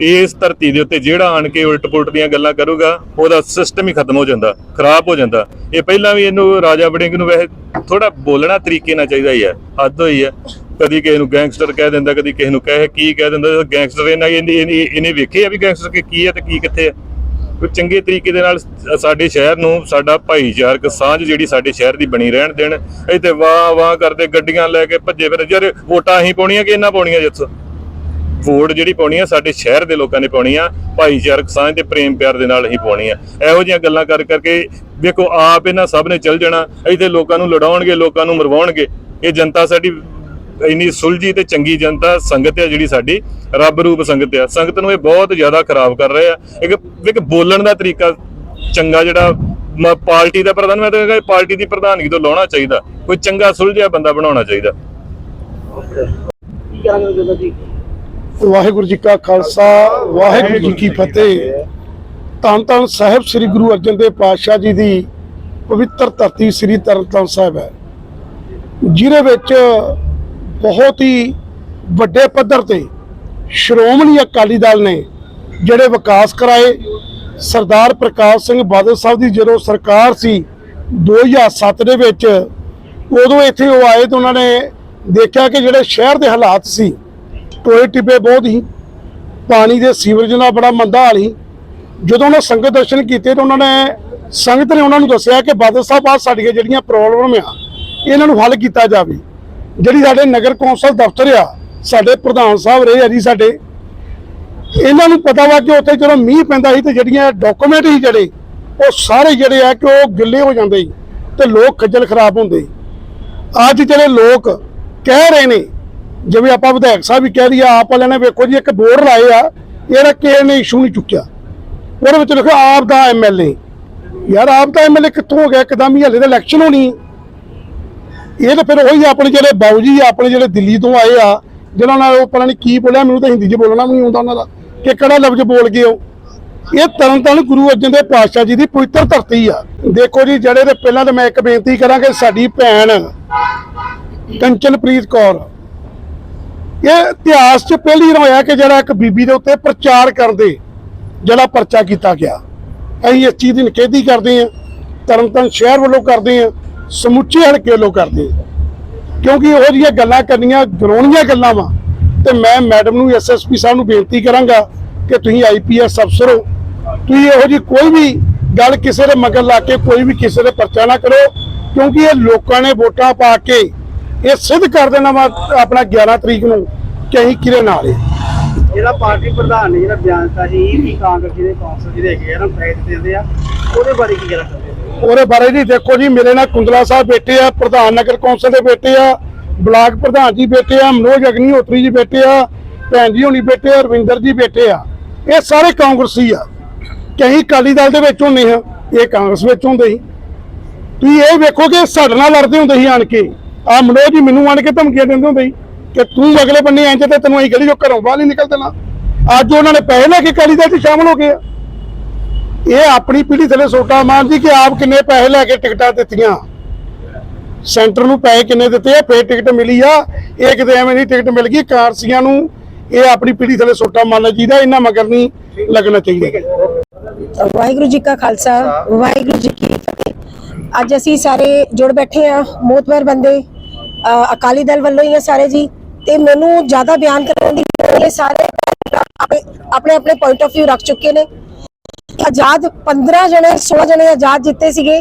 Speaker 6: ਇਸ ਧਰਤੀ ਦੇ ਉੱਤੇ ਜਿਹੜਾ ਆਣ ਕੇ ਉਲਟ ਪੁਲਟ ਦੀਆਂ ਗੱਲਾਂ ਕਰੂਗਾ, ਉਹਦਾ ਸਿਸਟਮ ਹੀ ਖਤਮ ਹੋ ਜਾਂਦਾ, ਖਰਾਬ ਹੋ ਜਾਂਦਾ। ਇਹ ਪਹਿਲਾਂ ਵੀ ਇਹਨੂੰ ਰਾਜਾ ਵੜਿੰਗ ਨੂੰ ਵੈਸੇ ਥੋੜਾ ਬੋਲਣਾ ਤਰੀਕੇ ਨਾਲ ਚਾਹੀਦਾ ਹੀ ਹੈ, ਹੱਦ ਹੋਈ ਹੈ। ਕਦੀ ਕਿਸੇ ਨੂੰ ਗੈਂਗਸਟਰ ਕਹਿ ਦਿੰਦਾ, ਕਦੀ ਕਿਸੇ ਨੂੰ ਕਹੇ ਕੀ ਕਹਿ ਦਿੰਦਾ ਗੈਂਗਸਟਰ ਇਹਨਾਂ ਇਹਨੇ ਵੇਖੇ ਆ ਵੀ ਗੈਂਗਸਟਰ ਕੀ- ਹੈ ਤੇ ਕੀ ਕਿੱਥੇ ਹੈ। ਕੋਈ ਚੰਗੇ ਤਰੀਕੇ ਦੇ ਨਾਲ ਸਾਡੇ ਸ਼ਹਿਰ ਨੂੰ, ਸਾਡਾ ਭਾਈਚਾਰਕ ਸਾਂਝ ਜਿਹੜੀ ਸਾਡੇ ਸ਼ਹਿਰ ਦੀ ਬਣੀ ਰਹਿਣ ਦੇਣ ਇੱਥੇ ਵਾਹ ਵਾਹ ਕਰਦੇ, ਗੱਡੀਆਂ ਲੈ ਕੇ ਭੱਜੇ ਫਿਰ ਯਾਰ ਵੋਟਾਂ ਅਸੀਂ ਪਾਉਣੀਆਂ ਕਿ ਇਹਨਾਂ ਪਾਉਣੀਆਂ ਜਿੱਥੋਂ? ਵੋਟ ਜਿਹੜੀ ਪਾਉਣੀ ਆ, ਸਾਡੇ ਸ਼ਹਿਰ ਦੇ ਲੋਕਾਂ ਨੇ ਪਾਉਣੀ ਆ, ਭਾਈਚਾਰਕ ਸਾਂਝ ਤੇ ਪ੍ਰੇਮ ਪਿਆਰ ਦੇ ਨਾਲ ਹੀ ਪਾਉਣੀ ਆ। ਇਹੋ ਜਿਹੀਆਂ ਗੱਲਾਂ ਕਰ ਕਰਕੇ ਵੇਖੋ, ਆਪ ਇਹਨਾਂ ਸਭ ਨੇ ਚੱਲ ਜਾਣਾ, ਇੱਥੇ ਲੋਕਾਂ ਨੂੰ ਲੜਾਉਣਗੇ, ਲੋਕਾਂ ਨੂੰ ਮਰਵਾਉਣਗੇ। ਇਹ ਜਨਤਾ ਸਾਡੀ ਇੰਨੀ ਸੁਲਝੀ ਤੇ ਚੰਗੀ ਜਨਤਾ ਸੰਗਤ ਹੈ ਜਿਹੜੀ ਸਾਡੀ, ਰੱਬ ਰੂਪ ਸੰਗਤ ਆ। ਸੰਗਤ ਨੂੰ ਇਹ ਬਹੁਤ ਜ਼ਿਆਦਾ ਖਰਾਬ ਕਰ ਰਹੇ ਆ। ਇੱਕ ਇੱਕ ਬੋਲਣ ਦਾ ਤਰੀਕਾ ਚੰਗਾ ਜਿਹੜਾ ਪਾਰਟੀ ਦਾ ਪ੍ਰਧਾਨ, ਮੈਂ ਤਾਂ ਕਹਿੰਦਾ ਪਾਰਟੀ ਦੀ ਪ੍ਰਧਾਨਗੀ ਤੋਂ ਲਾਉਣਾ ਚਾਹੀਦਾ। ਕੋਈ ਚੰਗਾ ਸੁਲਝਿਆ ਬੰਦਾ ਬਣਾਉਣਾ ਚਾਹੀਦਾ।
Speaker 3: ਕੀ ਕਰਾਂਗੇ ਜੀ
Speaker 7: ਵਾਹਿਗੁਰੂ ਜੀ ਕਾ ਖਾਲਸਾ, ਵਾਹਿਗੁਰੂ ਜੀ ਕੀ ਫਤਿਹ। ਧੰਨ ਧੰਨ ਸਾਹਿਬ ਸ੍ਰੀ ਗੁਰੂ ਅਰਜਨ ਦੇਵ ਪਾਤਸ਼ਾਹ ਜੀ ਦੀ ਪਵਿੱਤਰ ਧਰਤੀ ਸ੍ਰੀ ਤਰਨਤਾਰਨ ਸਾਹਿਬ ਹੈ। ਜਿਹਦੇ ਵਿੱਚ ਬਹੁਤ ਹੀ ਵੱਡੇ ਪੱਧਰ ਤੇ ਸ਼੍ਰੋਮਣੀ ਅਕਾਲੀ ਦਲ ਨੇ ਜਿਹੜੇ ਵਿਕਾਸ ਕਰਾਏ। ਸਰਦਾਰ ਪ੍ਰਕਾਸ਼ ਸਿੰਘ ਬਾਦਲ ਸਾਹਿਬ ਦੀ ਜਦੋਂ ਸਰਕਾਰ ਸੀ 2007 ਦੇ ਵਿੱਚ, ਉਦੋਂ ਇੱਥੇ ਉਹ ਆਏ ਤੇ ਉਹਨਾਂ ਨੇ ਦੇਖਿਆ ਕਿ ਜਿਹੜੇ ਸ਼ਹਿਰ ਦੇ ਹਾਲਾਤ ਸੀ ਟੋਏ ਟਿੱਬੇ ਬਹੁਤ ਹੀ ਪਾਣੀ ਦੇ ਸੀਵਰੇਜ ਨਾਲ ਬੜਾ ਮੰਦਾ ਹਾਲ ਸੀ। ਜਦੋਂ ਉਹਨਾਂ ਸੰਗਤ ਦਰਸ਼ਨ ਕੀਤੇ ਤਾਂ ਉਹਨਾਂ ਨੇ ਸੰਗਤ ਨੇ ਉਹਨਾਂ ਨੂੰ ਦੱਸਿਆ ਕਿ ਬਾਦਲ ਸਾਹਿਬ ਆ ਸਾਡੀਆਂ ਜਿਹੜੀਆਂ ਪ੍ਰੋਬਲਮ ਆ, ਇਹਨਾਂ ਨੂੰ ਹੱਲ ਕੀਤਾ ਜਾਵੇ। ਜਿਹੜੀ ਸਾਡੇ ਨਗਰ ਕੌਂਸਲ ਦਫ਼ਤਰ ਆ, ਸਾਡੇ ਪ੍ਰਧਾਨ ਸਾਹਿਬ ਰਹੇ ਆ ਜੀ ਸਾਡੇ, ਇਹਨਾਂ ਨੂੰ ਪਤਾ ਵਾ ਕਿ ਉੱਥੇ ਜਦੋਂ ਮੀਂਹ ਪੈਂਦਾ ਸੀ ਤੇ ਜਿਹੜੀਆਂ ਡਾਕੂਮੈਂਟ ਸੀ ਜਿਹੜੇ, ਉਹ ਸਾਰੇ ਜਿਹੜੇ ਆ ਕਿ ਉਹ ਗਿੱਲੇ ਹੋ ਜਾਂਦੇ ਸੀ ਤੇ ਲੋਕ ਖੱਜਲ ਖਰਾਬ ਹੁੰਦੇ ਅੱਜ ਜਿਹੜੇ ਲੋਕ ਕਹਿ ਰਹੇ ਨੇ ਜਿਵੇਂ ਆਪਾਂ ਵਿਧਾਇਕ ਸਾਹਿਬ ਵੀ ਕਹਿ ਰਹੀ ਆਪ ਵਾਲਿਆਂ ਨੇ ਵੇਖੋ ਜੀ, ਇੱਕ ਬੋਰਡ ਲਾਏ ਆ, ਇਹਦਾ ਕਿਸੇ ਨੇ ਇਸ਼ੂ ਨਹੀਂ ਚੁੱਕਿਆ। ਉਹਦੇ ਵਿੱਚ ਲਿਖਿਆ ਆਪ ਦਾ ਐਮਐਲਏ ਯਾਰ, ਆਪ ਦਾ ਐਮਐਲਏ ਕਿੱਥੋਂ ਹੋ ਗਿਆ? ਇੱਕਦਮ ਹੀ ਹਲੇ ਤਾਂ ਇਲੈਕਸ਼ਨ ਹੋਣੀ। ਇਹ ਤਾਂ ਫਿਰ ਉਹੀ ਆਪਣੇ ਜਿਹੜੇ ਬਾਊ ਜੀ ਆਪਣੇ ਜਿਹੜੇ ਦਿੱਲੀ ਤੋਂ ਆਏ ਆ ਜਿਹਨਾਂ ਨਾਲ ਉਹ ਪਤਾ ਨਹੀਂ ਕੀ ਬੋਲਿਆ, ਮੈਨੂੰ ਤਾਂ ਹਿੰਦੀ 'ਚ ਬੋਲਣਾ ਵੀ ਨਹੀਂ ਆਉਂਦਾ ਉਹਨਾਂ ਦਾ। ਕਿ ਕਿਹੜਾ ਲਫ਼ਜ਼ ਬੋਲ ਗਏ ਉਹ। ਇਹ ਤਰਨ ਤਾਰਨ ਗੁਰੂ ਅਰਜਨ ਦੇਵ ਪਾਤਸ਼ਾਹ ਜੀ ਦੀ ਪਵਿੱਤਰ ਧਰਤੀ ਆ। ਦੇਖੋ ਜੀ, ਜਿਹੜੇ ਤੇ ਪਹਿਲਾਂ ਤਾਂ ਮੈਂ ਇੱਕ ਬੇਨਤੀ ਕਰਾਂ ਕਿ ਸਾਡੀ ਭੈਣ ਕੰਚਨਪ੍ਰੀਤ ਕੌਰ ਇਹ ਇਤਿਹਾਸ 'ਚ ਪਹਿਲੀ ਵਾਰ ਹੋਇਆ ਕਿ ਜਿਹੜਾ ਇੱਕ ਬੀਬੀ ਦੇ ਉੱਤੇ ਪ੍ਰਚਾਰ ਕਰਦੇ ਜਿਹੜਾ ਪਰਚਾ ਕੀਤਾ ਗਿਆ। ਅਸੀਂ ਇਸ ਚੀਜ਼ ਦੀ ਨਿਖੇਧੀ ਕਰਦੇ ਹਾਂ ਤਰਨਤਾਰਨ ਸ਼ਹਿਰ ਵੱਲੋਂ ਕਰਦੇ ਹਾਂ, ਸਮੁੱਚੇ ਹਲਕੇ ਵੱਲੋਂ ਕਰਦੇ ਹਾਂ। ਕਿਉਂਕਿ ਇਹੋ ਜਿਹੀਆਂ ਗੱਲਾਂ ਕਰਨੀਆਂ ਗਰੋਣੀਆਂ ਗੱਲਾਂ ਵਾ। ਤੇ ਮੈਂ ਮੈਡਮ ਨੂੰ ਐਸਐਸਪੀ ਸਾਹਿਬ ਨੂੰ ਬੇਨਤੀ ਕਰਾਂਗਾ ਕਿ ਤੁਸੀਂ ਆਈਪੀਐਸ ਅਫਸਰ ਹੋ। ਤੁਸੀਂ ਇਹੋ ਜਿਹੀ ਕੋਈ ਵੀ ਗੱਲ ਕਿਸੇ ਦੇ ਮਗਰ ਲਾ ਕੇ ਕੋਈ ਵੀ ਕਿਸੇ ਦੇ ਪਰਚਾ ਨਾ ਕਰੋ, ਕਿਉਂਕਿ ਇਹ ਲੋਕਾਂ ਨੇ ਵੋਟਾਂ ਪਾ ਕੇ ਇਹ ਸਿੱਧ ਕਰ ਦੇਣਾ ਵਾ ਆਪਣਾ 11 ਤਰੀਕ ਨੂੰ ਕਿ ਅਸੀਂ ਕਿਹਦੇ ਨਾਲ ਹੈ
Speaker 3: ਜਿਹੜਾ ਪਾਰਟੀ ਪ੍ਰਧਾਨ ਨੇ ਜਿਹੜਾ ਬਿਆਨ ਦਿੱਤਾ ਸੀ ਕਿ ਕਾਂਗਰਸ ਦੇ ਕੌਂਸਲ ਜਿਹੜੇ ਹੈਗੇ ਆ ਨਾ ਪੈਸੇ ਦਿੰਦੇ ਆ। ਉਹਦੇ ਬਾਰੇ ਕੀ ਕਹਿਣਾ ਚਾਹੁੰਦੇ
Speaker 7: ਉਹਦੇ ਬਾਰੇ ਜੀ ਦੇਖੋ ਜੀ ਮੇਰੇ ਨਾਲ ਕੁੰਦਲਾ ਸਾਹਿਬ ਬੈਠੇ ਆ ਪ੍ਰਧਾਨ ਨਗਰ ਕੌਂਸਲ ਦੇ ਬੈਠੇ ਆ ਬਲਾਕ ਪ੍ਰਧਾਨ ਜੀ ਬੈਠੇ ਆ ਮਨੋਜ ਅਗਨੀਹੋਤਰੀ ਜੀ ਬੈਠੇ ਆ ਭੈਣ ਜੀ ਹੋਣੀ ਬੈਠੇ ਆ ਰਵਿੰਦਰ ਜੀ ਬੈਠੇ ਆ। ਇਹ ਸਾਰੇ ਕਾਂਗਰਸੀ ਆ। ਕਹੀਂ ਅਕਾਲੀ ਦਲ ਦੇ ਵਿੱਚ ਹੁੰਦੇ ਆ ਇਹ ਕਾਂਗਰਸ ਵਿੱਚ ਹੁੰਦੇ ਸੀ। ਤੁਸੀਂ ਇਹ ਵੇਖੋ ਕਿ ਸਾਡੇ ਨਾਲ ਲੜਦੇ ਹੁੰਦੇ ਸੀ ਆਣ ਕੇ। ਆ ਮਨੋਜ ਜੀ ਮੈਨੂੰ ਆਣ ਕੇ ਧਮਕੀਆਂ ਦਿੰਦੇ ਹੁੰਦੇ ਸੀ ਕਿ ਤੂੰ ਅਗਲੇ ਬੰਨੇ ਇੰਜ ਤੇ ਤੈਨੂੰ ਅਸੀਂ ਗਲੀ ਚੋਂ ਘਰੋਂ ਬਾਹਰ ਨਹੀਂ ਨਿਕਲ ਦੇਣਾ। ਅੱਜ ਉਹਨਾਂ ਨੇ ਪੈਸੇ ਲੈ ਕੇ ਅਕਾਲੀ ਦਲ 'ਚ ਸ਼ਾਮਲ ਹੋ ਗਏ ਆ। ਇਹ ਆਪਣੀ ਪੀੜੀ ਥੱਲੇ ਸੋਟਾ ਮਾਰਨ ਕਿ ਆਪ ਕਿੰਨੇ ਪੈਸੇ ਲੈ ਕੇ ਟਿਕਟਾਂ ਦਿੱਤੀਆਂ। ਸੈਂਟਰ ਨੂੰ ਪੈਸੇ ਕਿੰਨੇ ਦਿੱਤੇ ਆ, ਫੇਰ ਟਿਕਟ ਮਿਲੀ ਆ। ਇਹ ਕਿਤੇ ਐਵੇਂ ਨਹੀਂ ਟਿਕਟ ਮਿਲ ਗਈ ਕਾਰਸੀਆਂ ਨੂੰ ਇਹ ਆਪਣੀ ਪੀੜੀ ਥੱਲੇ ਸੋਟਾ ਮਾਰਨਾ ਚਾਹੀਦਾ ਇਹਨਾਂ ਮਗਰ ਨਹੀਂ ਲੱਗਣਾ ਚਾਹੀਦਾ।
Speaker 8: ਵਾਹਿਗੁਰੂ ਜੀ ਕਾ ਖਾਲਸਾ, ਵਾਹਿਗੁਰੂ ਜੀ ਕੀ ਫਤਿਹ। ਅੱਜ ਅਸੀਂ ਸਾਰੇ ਜੁੜ ਬੈਠੇ ਆ, ਮੋਤਬਰ ਬੰਦੇ ਅਕਾਲੀ ਦਲ ਵੱਲੋਂ ਹੀ ਹੈ ਸਾਰੇ ਜੀ। ਤੇ ਮੈਨੂੰ ਜ਼ਿਆਦਾ ਬਿਆਨ ਕਰਨ ਦੀ ਲੋੜ ਸਾਰੇ ਆਪਣੇ ਆਪਣੇ ਆਪਣੇ ਪੁਆਇੰਟ ਆਫ View ਰੱਖ ਚੁੱਕੇ ਨੇ। ਆਜ਼ਾਦ 15 ਜਣੇ 16 ਜਣੇ ਆਜ਼ਾਦ ਜਿੱਤੇ ਸੀਗੇ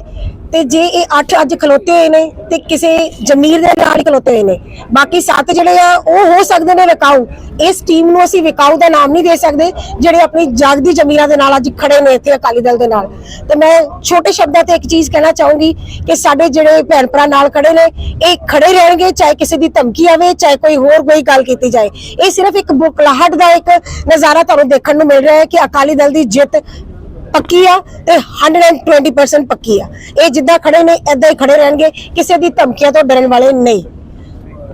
Speaker 8: ਤੇ ਜੇ ਇਹ 8 ਅੱਜ ਖਲੋਤੇ ਹੋਏ ਨੇ ਤੇ ਕਿਸੇ ਜ਼ਮੀਰ ਦੇ ਨਾਲ ਹੀ ਖਲੋਤੇ ਹੋਏ ਨੇ। ਬਾਕੀ 7 ਜਿਹੜੇ ਆ, ਉਹ ਹੋ ਸਕਦੇ ਨੇ ਵਿਕਾਊ। ਇਸ ਟੀਮ ਨੂੰ ਅਸੀਂ ਵਿਕਾਊ ਦਾ ਨਾਮ ਨਹੀਂ ਦੇ ਸਕਦੇ, ਜਿਹੜੇ ਆਪਣੀ ਜਾਗਦੀ ਜ਼ਮੀਰਾਂ ਦੇ ਨਾਲ ਅੱਜ ਖੜੇ ਨੇ ਇੱਥੇ ਅਕਾਲੀ ਦਲ ਦੇ ਨਾਲ। ਤੇ ਮੈਂ ਛੋਟੇ ਸ਼ਬਦਾਂ ਤੇ ਇੱਕ ਚੀਜ਼ ਕਹਿਣਾ ਚਾਹੂੰਗੀ ਕਿ ਸਾਡੇ ਜਿਹੜੇ ਭੈਣ ਭਰਾ ਨਾਲ ਖੜੇ ਨੇ, ਇਹ ਖੜੇ ਰਹਿਣਗੇ, ਚਾਹੇ ਕਿਸੇ ਦੀ ਧਮਕੀ ਆਵੇ, ਚਾਹੇ ਕੋਈ ਹੋਰ ਕੋਈ ਗੱਲ ਕੀਤੀ ਜਾਏ। ਇਹ ਸਿਰਫ ਇੱਕ ਬੁਕਲਾਹਟ ਦਾ ਇੱਕ ਨਜ਼ਾਰਾ ਤੁਹਾਨੂੰ ਦੇਖਣ ਨੂੰ ਮਿਲ ਰਿਹਾ ਹੈ ਕਿ ਅਕਾਲੀ ਦਲ ਦੀ ਜਿੱਤ ਪੱਕੀ ਆ ਤੇ 120% ਪੱਕੀ ਆ। ਇਹ ਜਿੱਦਾਂ ਖੜੇ ਨੇ, ਏਦਾਂ ਹੀ ਖੜੇ ਰਹਿਣਗੇ, ਕਿਸੇ ਦੀ ਧਮਕੀਆਂ ਤੋਂ ਡਰਨ ਵਾਲੇ ਨਹੀਂ।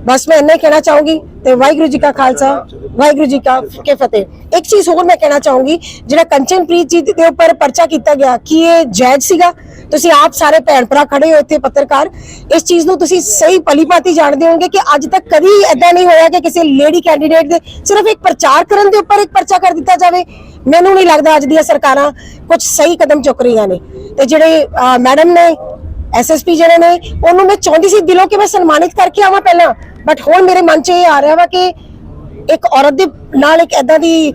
Speaker 8: ਬਸ ਮੈਂ ਇੰਨਾ ਹੀ ਕਹਿਣਾ ਚਾਹੂੰਗੀ ਤੇ ਵਾਹਿਗੁਰੂ ਜੀ ਕਾ ਖਾਲਸਾ, ਵਾਹਿਗੁਰੂ ਜੀ ਕਾ ਕੀ ਫਤਿਹ। ਇੱਕ ਚੀਜ਼ ਹੋਰ ਮੈਂ ਕਹਿਣਾ ਚਾਹੂੰਗੀ, ਜਿਹੜਾ ਕੰਚਨਪ੍ਰੀਤ ਜੀ ਦੇ ਉੱਪਰ ਪਰਚਾ ਕੀਤਾ ਗਿਆ, ਕੀ ਇਹ ਜਾਇਜ਼ ਸੀਗਾ? ਤੁਸੀਂ ਆਪ ਸਾਰੇ ਭੈਣ ਭਰਾ ਖੜੇ ਹੋ ਇੱਥੇ ਪੱਤਰਕਾਰ। ਇਸ ਚੀਜ਼ ਨੂੰ ਤੁਸੀਂ ਸਹੀ ਭਲੀ ਭਾਤੀ ਜਾਣਦੇ ਹੋਗੇ ਕਿ ਅੱਜ ਤੱਕ ਕਦੀ ਐਦਾਂ ਨਹੀਂ ਹੋਇਆ ਕਿ ਕਿਸੇ ਲੇਡੀ ਕੈਂਡੀਡੇਟ ਦੇ ਸਿਰਫ ਇੱਕ ਪ੍ਰਚਾਰ ਕਰਨ ਦੇ ਉੱਪਰ ਇੱਕ ਪਰਚਾ ਕਰ ਦਿੱਤਾ ਜਾਵੇ। ਮੈਨੂੰ ਨਹੀਂ ਲੱਗਦਾ ਅੱਜ ਦੀਆਂ ਸਰਕਾਰਾਂ ਕੁਝ ਸਹੀ ਕਦਮ ਚੁੱਕ ਰਹੀਆਂ ਨੇ। ਤੇ ਜਿਹੜੇ ਮੈਡਮ ਨੇ ਐਸਐਸਪੀ ਜਿਹੜੇ ਨੇ, ਉਹਨੂੰ ਮੈਂ ਚਾਹੁੰਦੀ ਸੀ ਦਿਲੋਂ ਕਿ ਮੈਂ ਸਨਮਾਨਿਤ ਕਰਕੇ ਆਵਾਂ ਪਹਿਲਾਂ। ਬਟ ਹੁਣ ਮੇਰੇ ਮਨ 'ਚ ਇਹ ਆ ਰਿਹਾ ਵਾ ਕਿ ਇੱਕ ਔਰਤ ਦੇ ਨਾਲ ਇੱਕ ਐਦਾਂ ਦੀ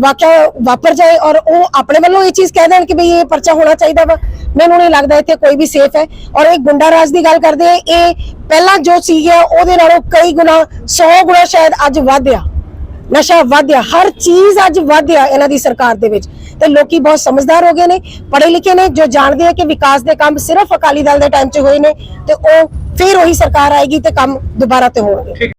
Speaker 8: ਵਾਕਿਆ ਵਾਪਰ ਜਾਏ ਔਰ ਉਹ ਆਪਣੇ ਵੱਲੋਂ ਇਹ ਚੀਜ਼ ਕਹਿ ਦੇਣ ਕਿ ਬਈ ਇਹ ਪਰਚਾ ਹੋਣਾ ਚਾਹੀਦਾ ਵਾ। ਮੈਨੂੰ ਨਹੀਂ ਲੱਗਦਾ ਇੱਥੇ ਕੋਈ ਵੀ ਸੇਫ ਹੈ। ਔਰ ਇਹ ਗੁੰਡਾ ਰਾਜ ਦੀ ਗੱਲ ਕਰਦੇ ਆ, ਇਹ ਪਹਿਲਾਂ ਜੋ ਸੀਗਾ ਉਹਦੇ ਨਾਲੋਂ ਕਈ ਗੁਣਾ 100 ਗੁਣਾ ਸ਼ਾਇਦ ਅੱਜ ਵੱਧ ਆ। ਨਸ਼ਾ ਵਧਿਆ ਹਰ ਚੀਜ਼ ਅੱਜ ਵਧਿਆ ਇਹਨਾਂ ਦੀ ਸਰਕਾਰ ਦੇ ਵਿੱਚ। ਤੇ ਲੋਕੀ ਬਹੁਤ ਸਮਝਦਾਰ ਹੋ ਗਏ ਨੇ, ਪੜ੍ਹੇ ਲਿਖੇ ਨੇ, ਜੋ ਜਾਣਦੇ ਆ ਕਿ ਵਿਕਾਸ ਦੇ ਕੰਮ ਸਿਰਫ ਅਕਾਲੀ ਦਲ ਦੇ ਟਾਈਮ 'ਚ ਹੋਏ ਨੇ ਤੇ ਉਹ ਫਿਰ ਉਹੀ ਸਰਕਾਰ ਆਏਗੀ ਤੇ ਕੰਮ ਦੁਬਾਰਾ ਤੇ ਹੋਣਗੇ।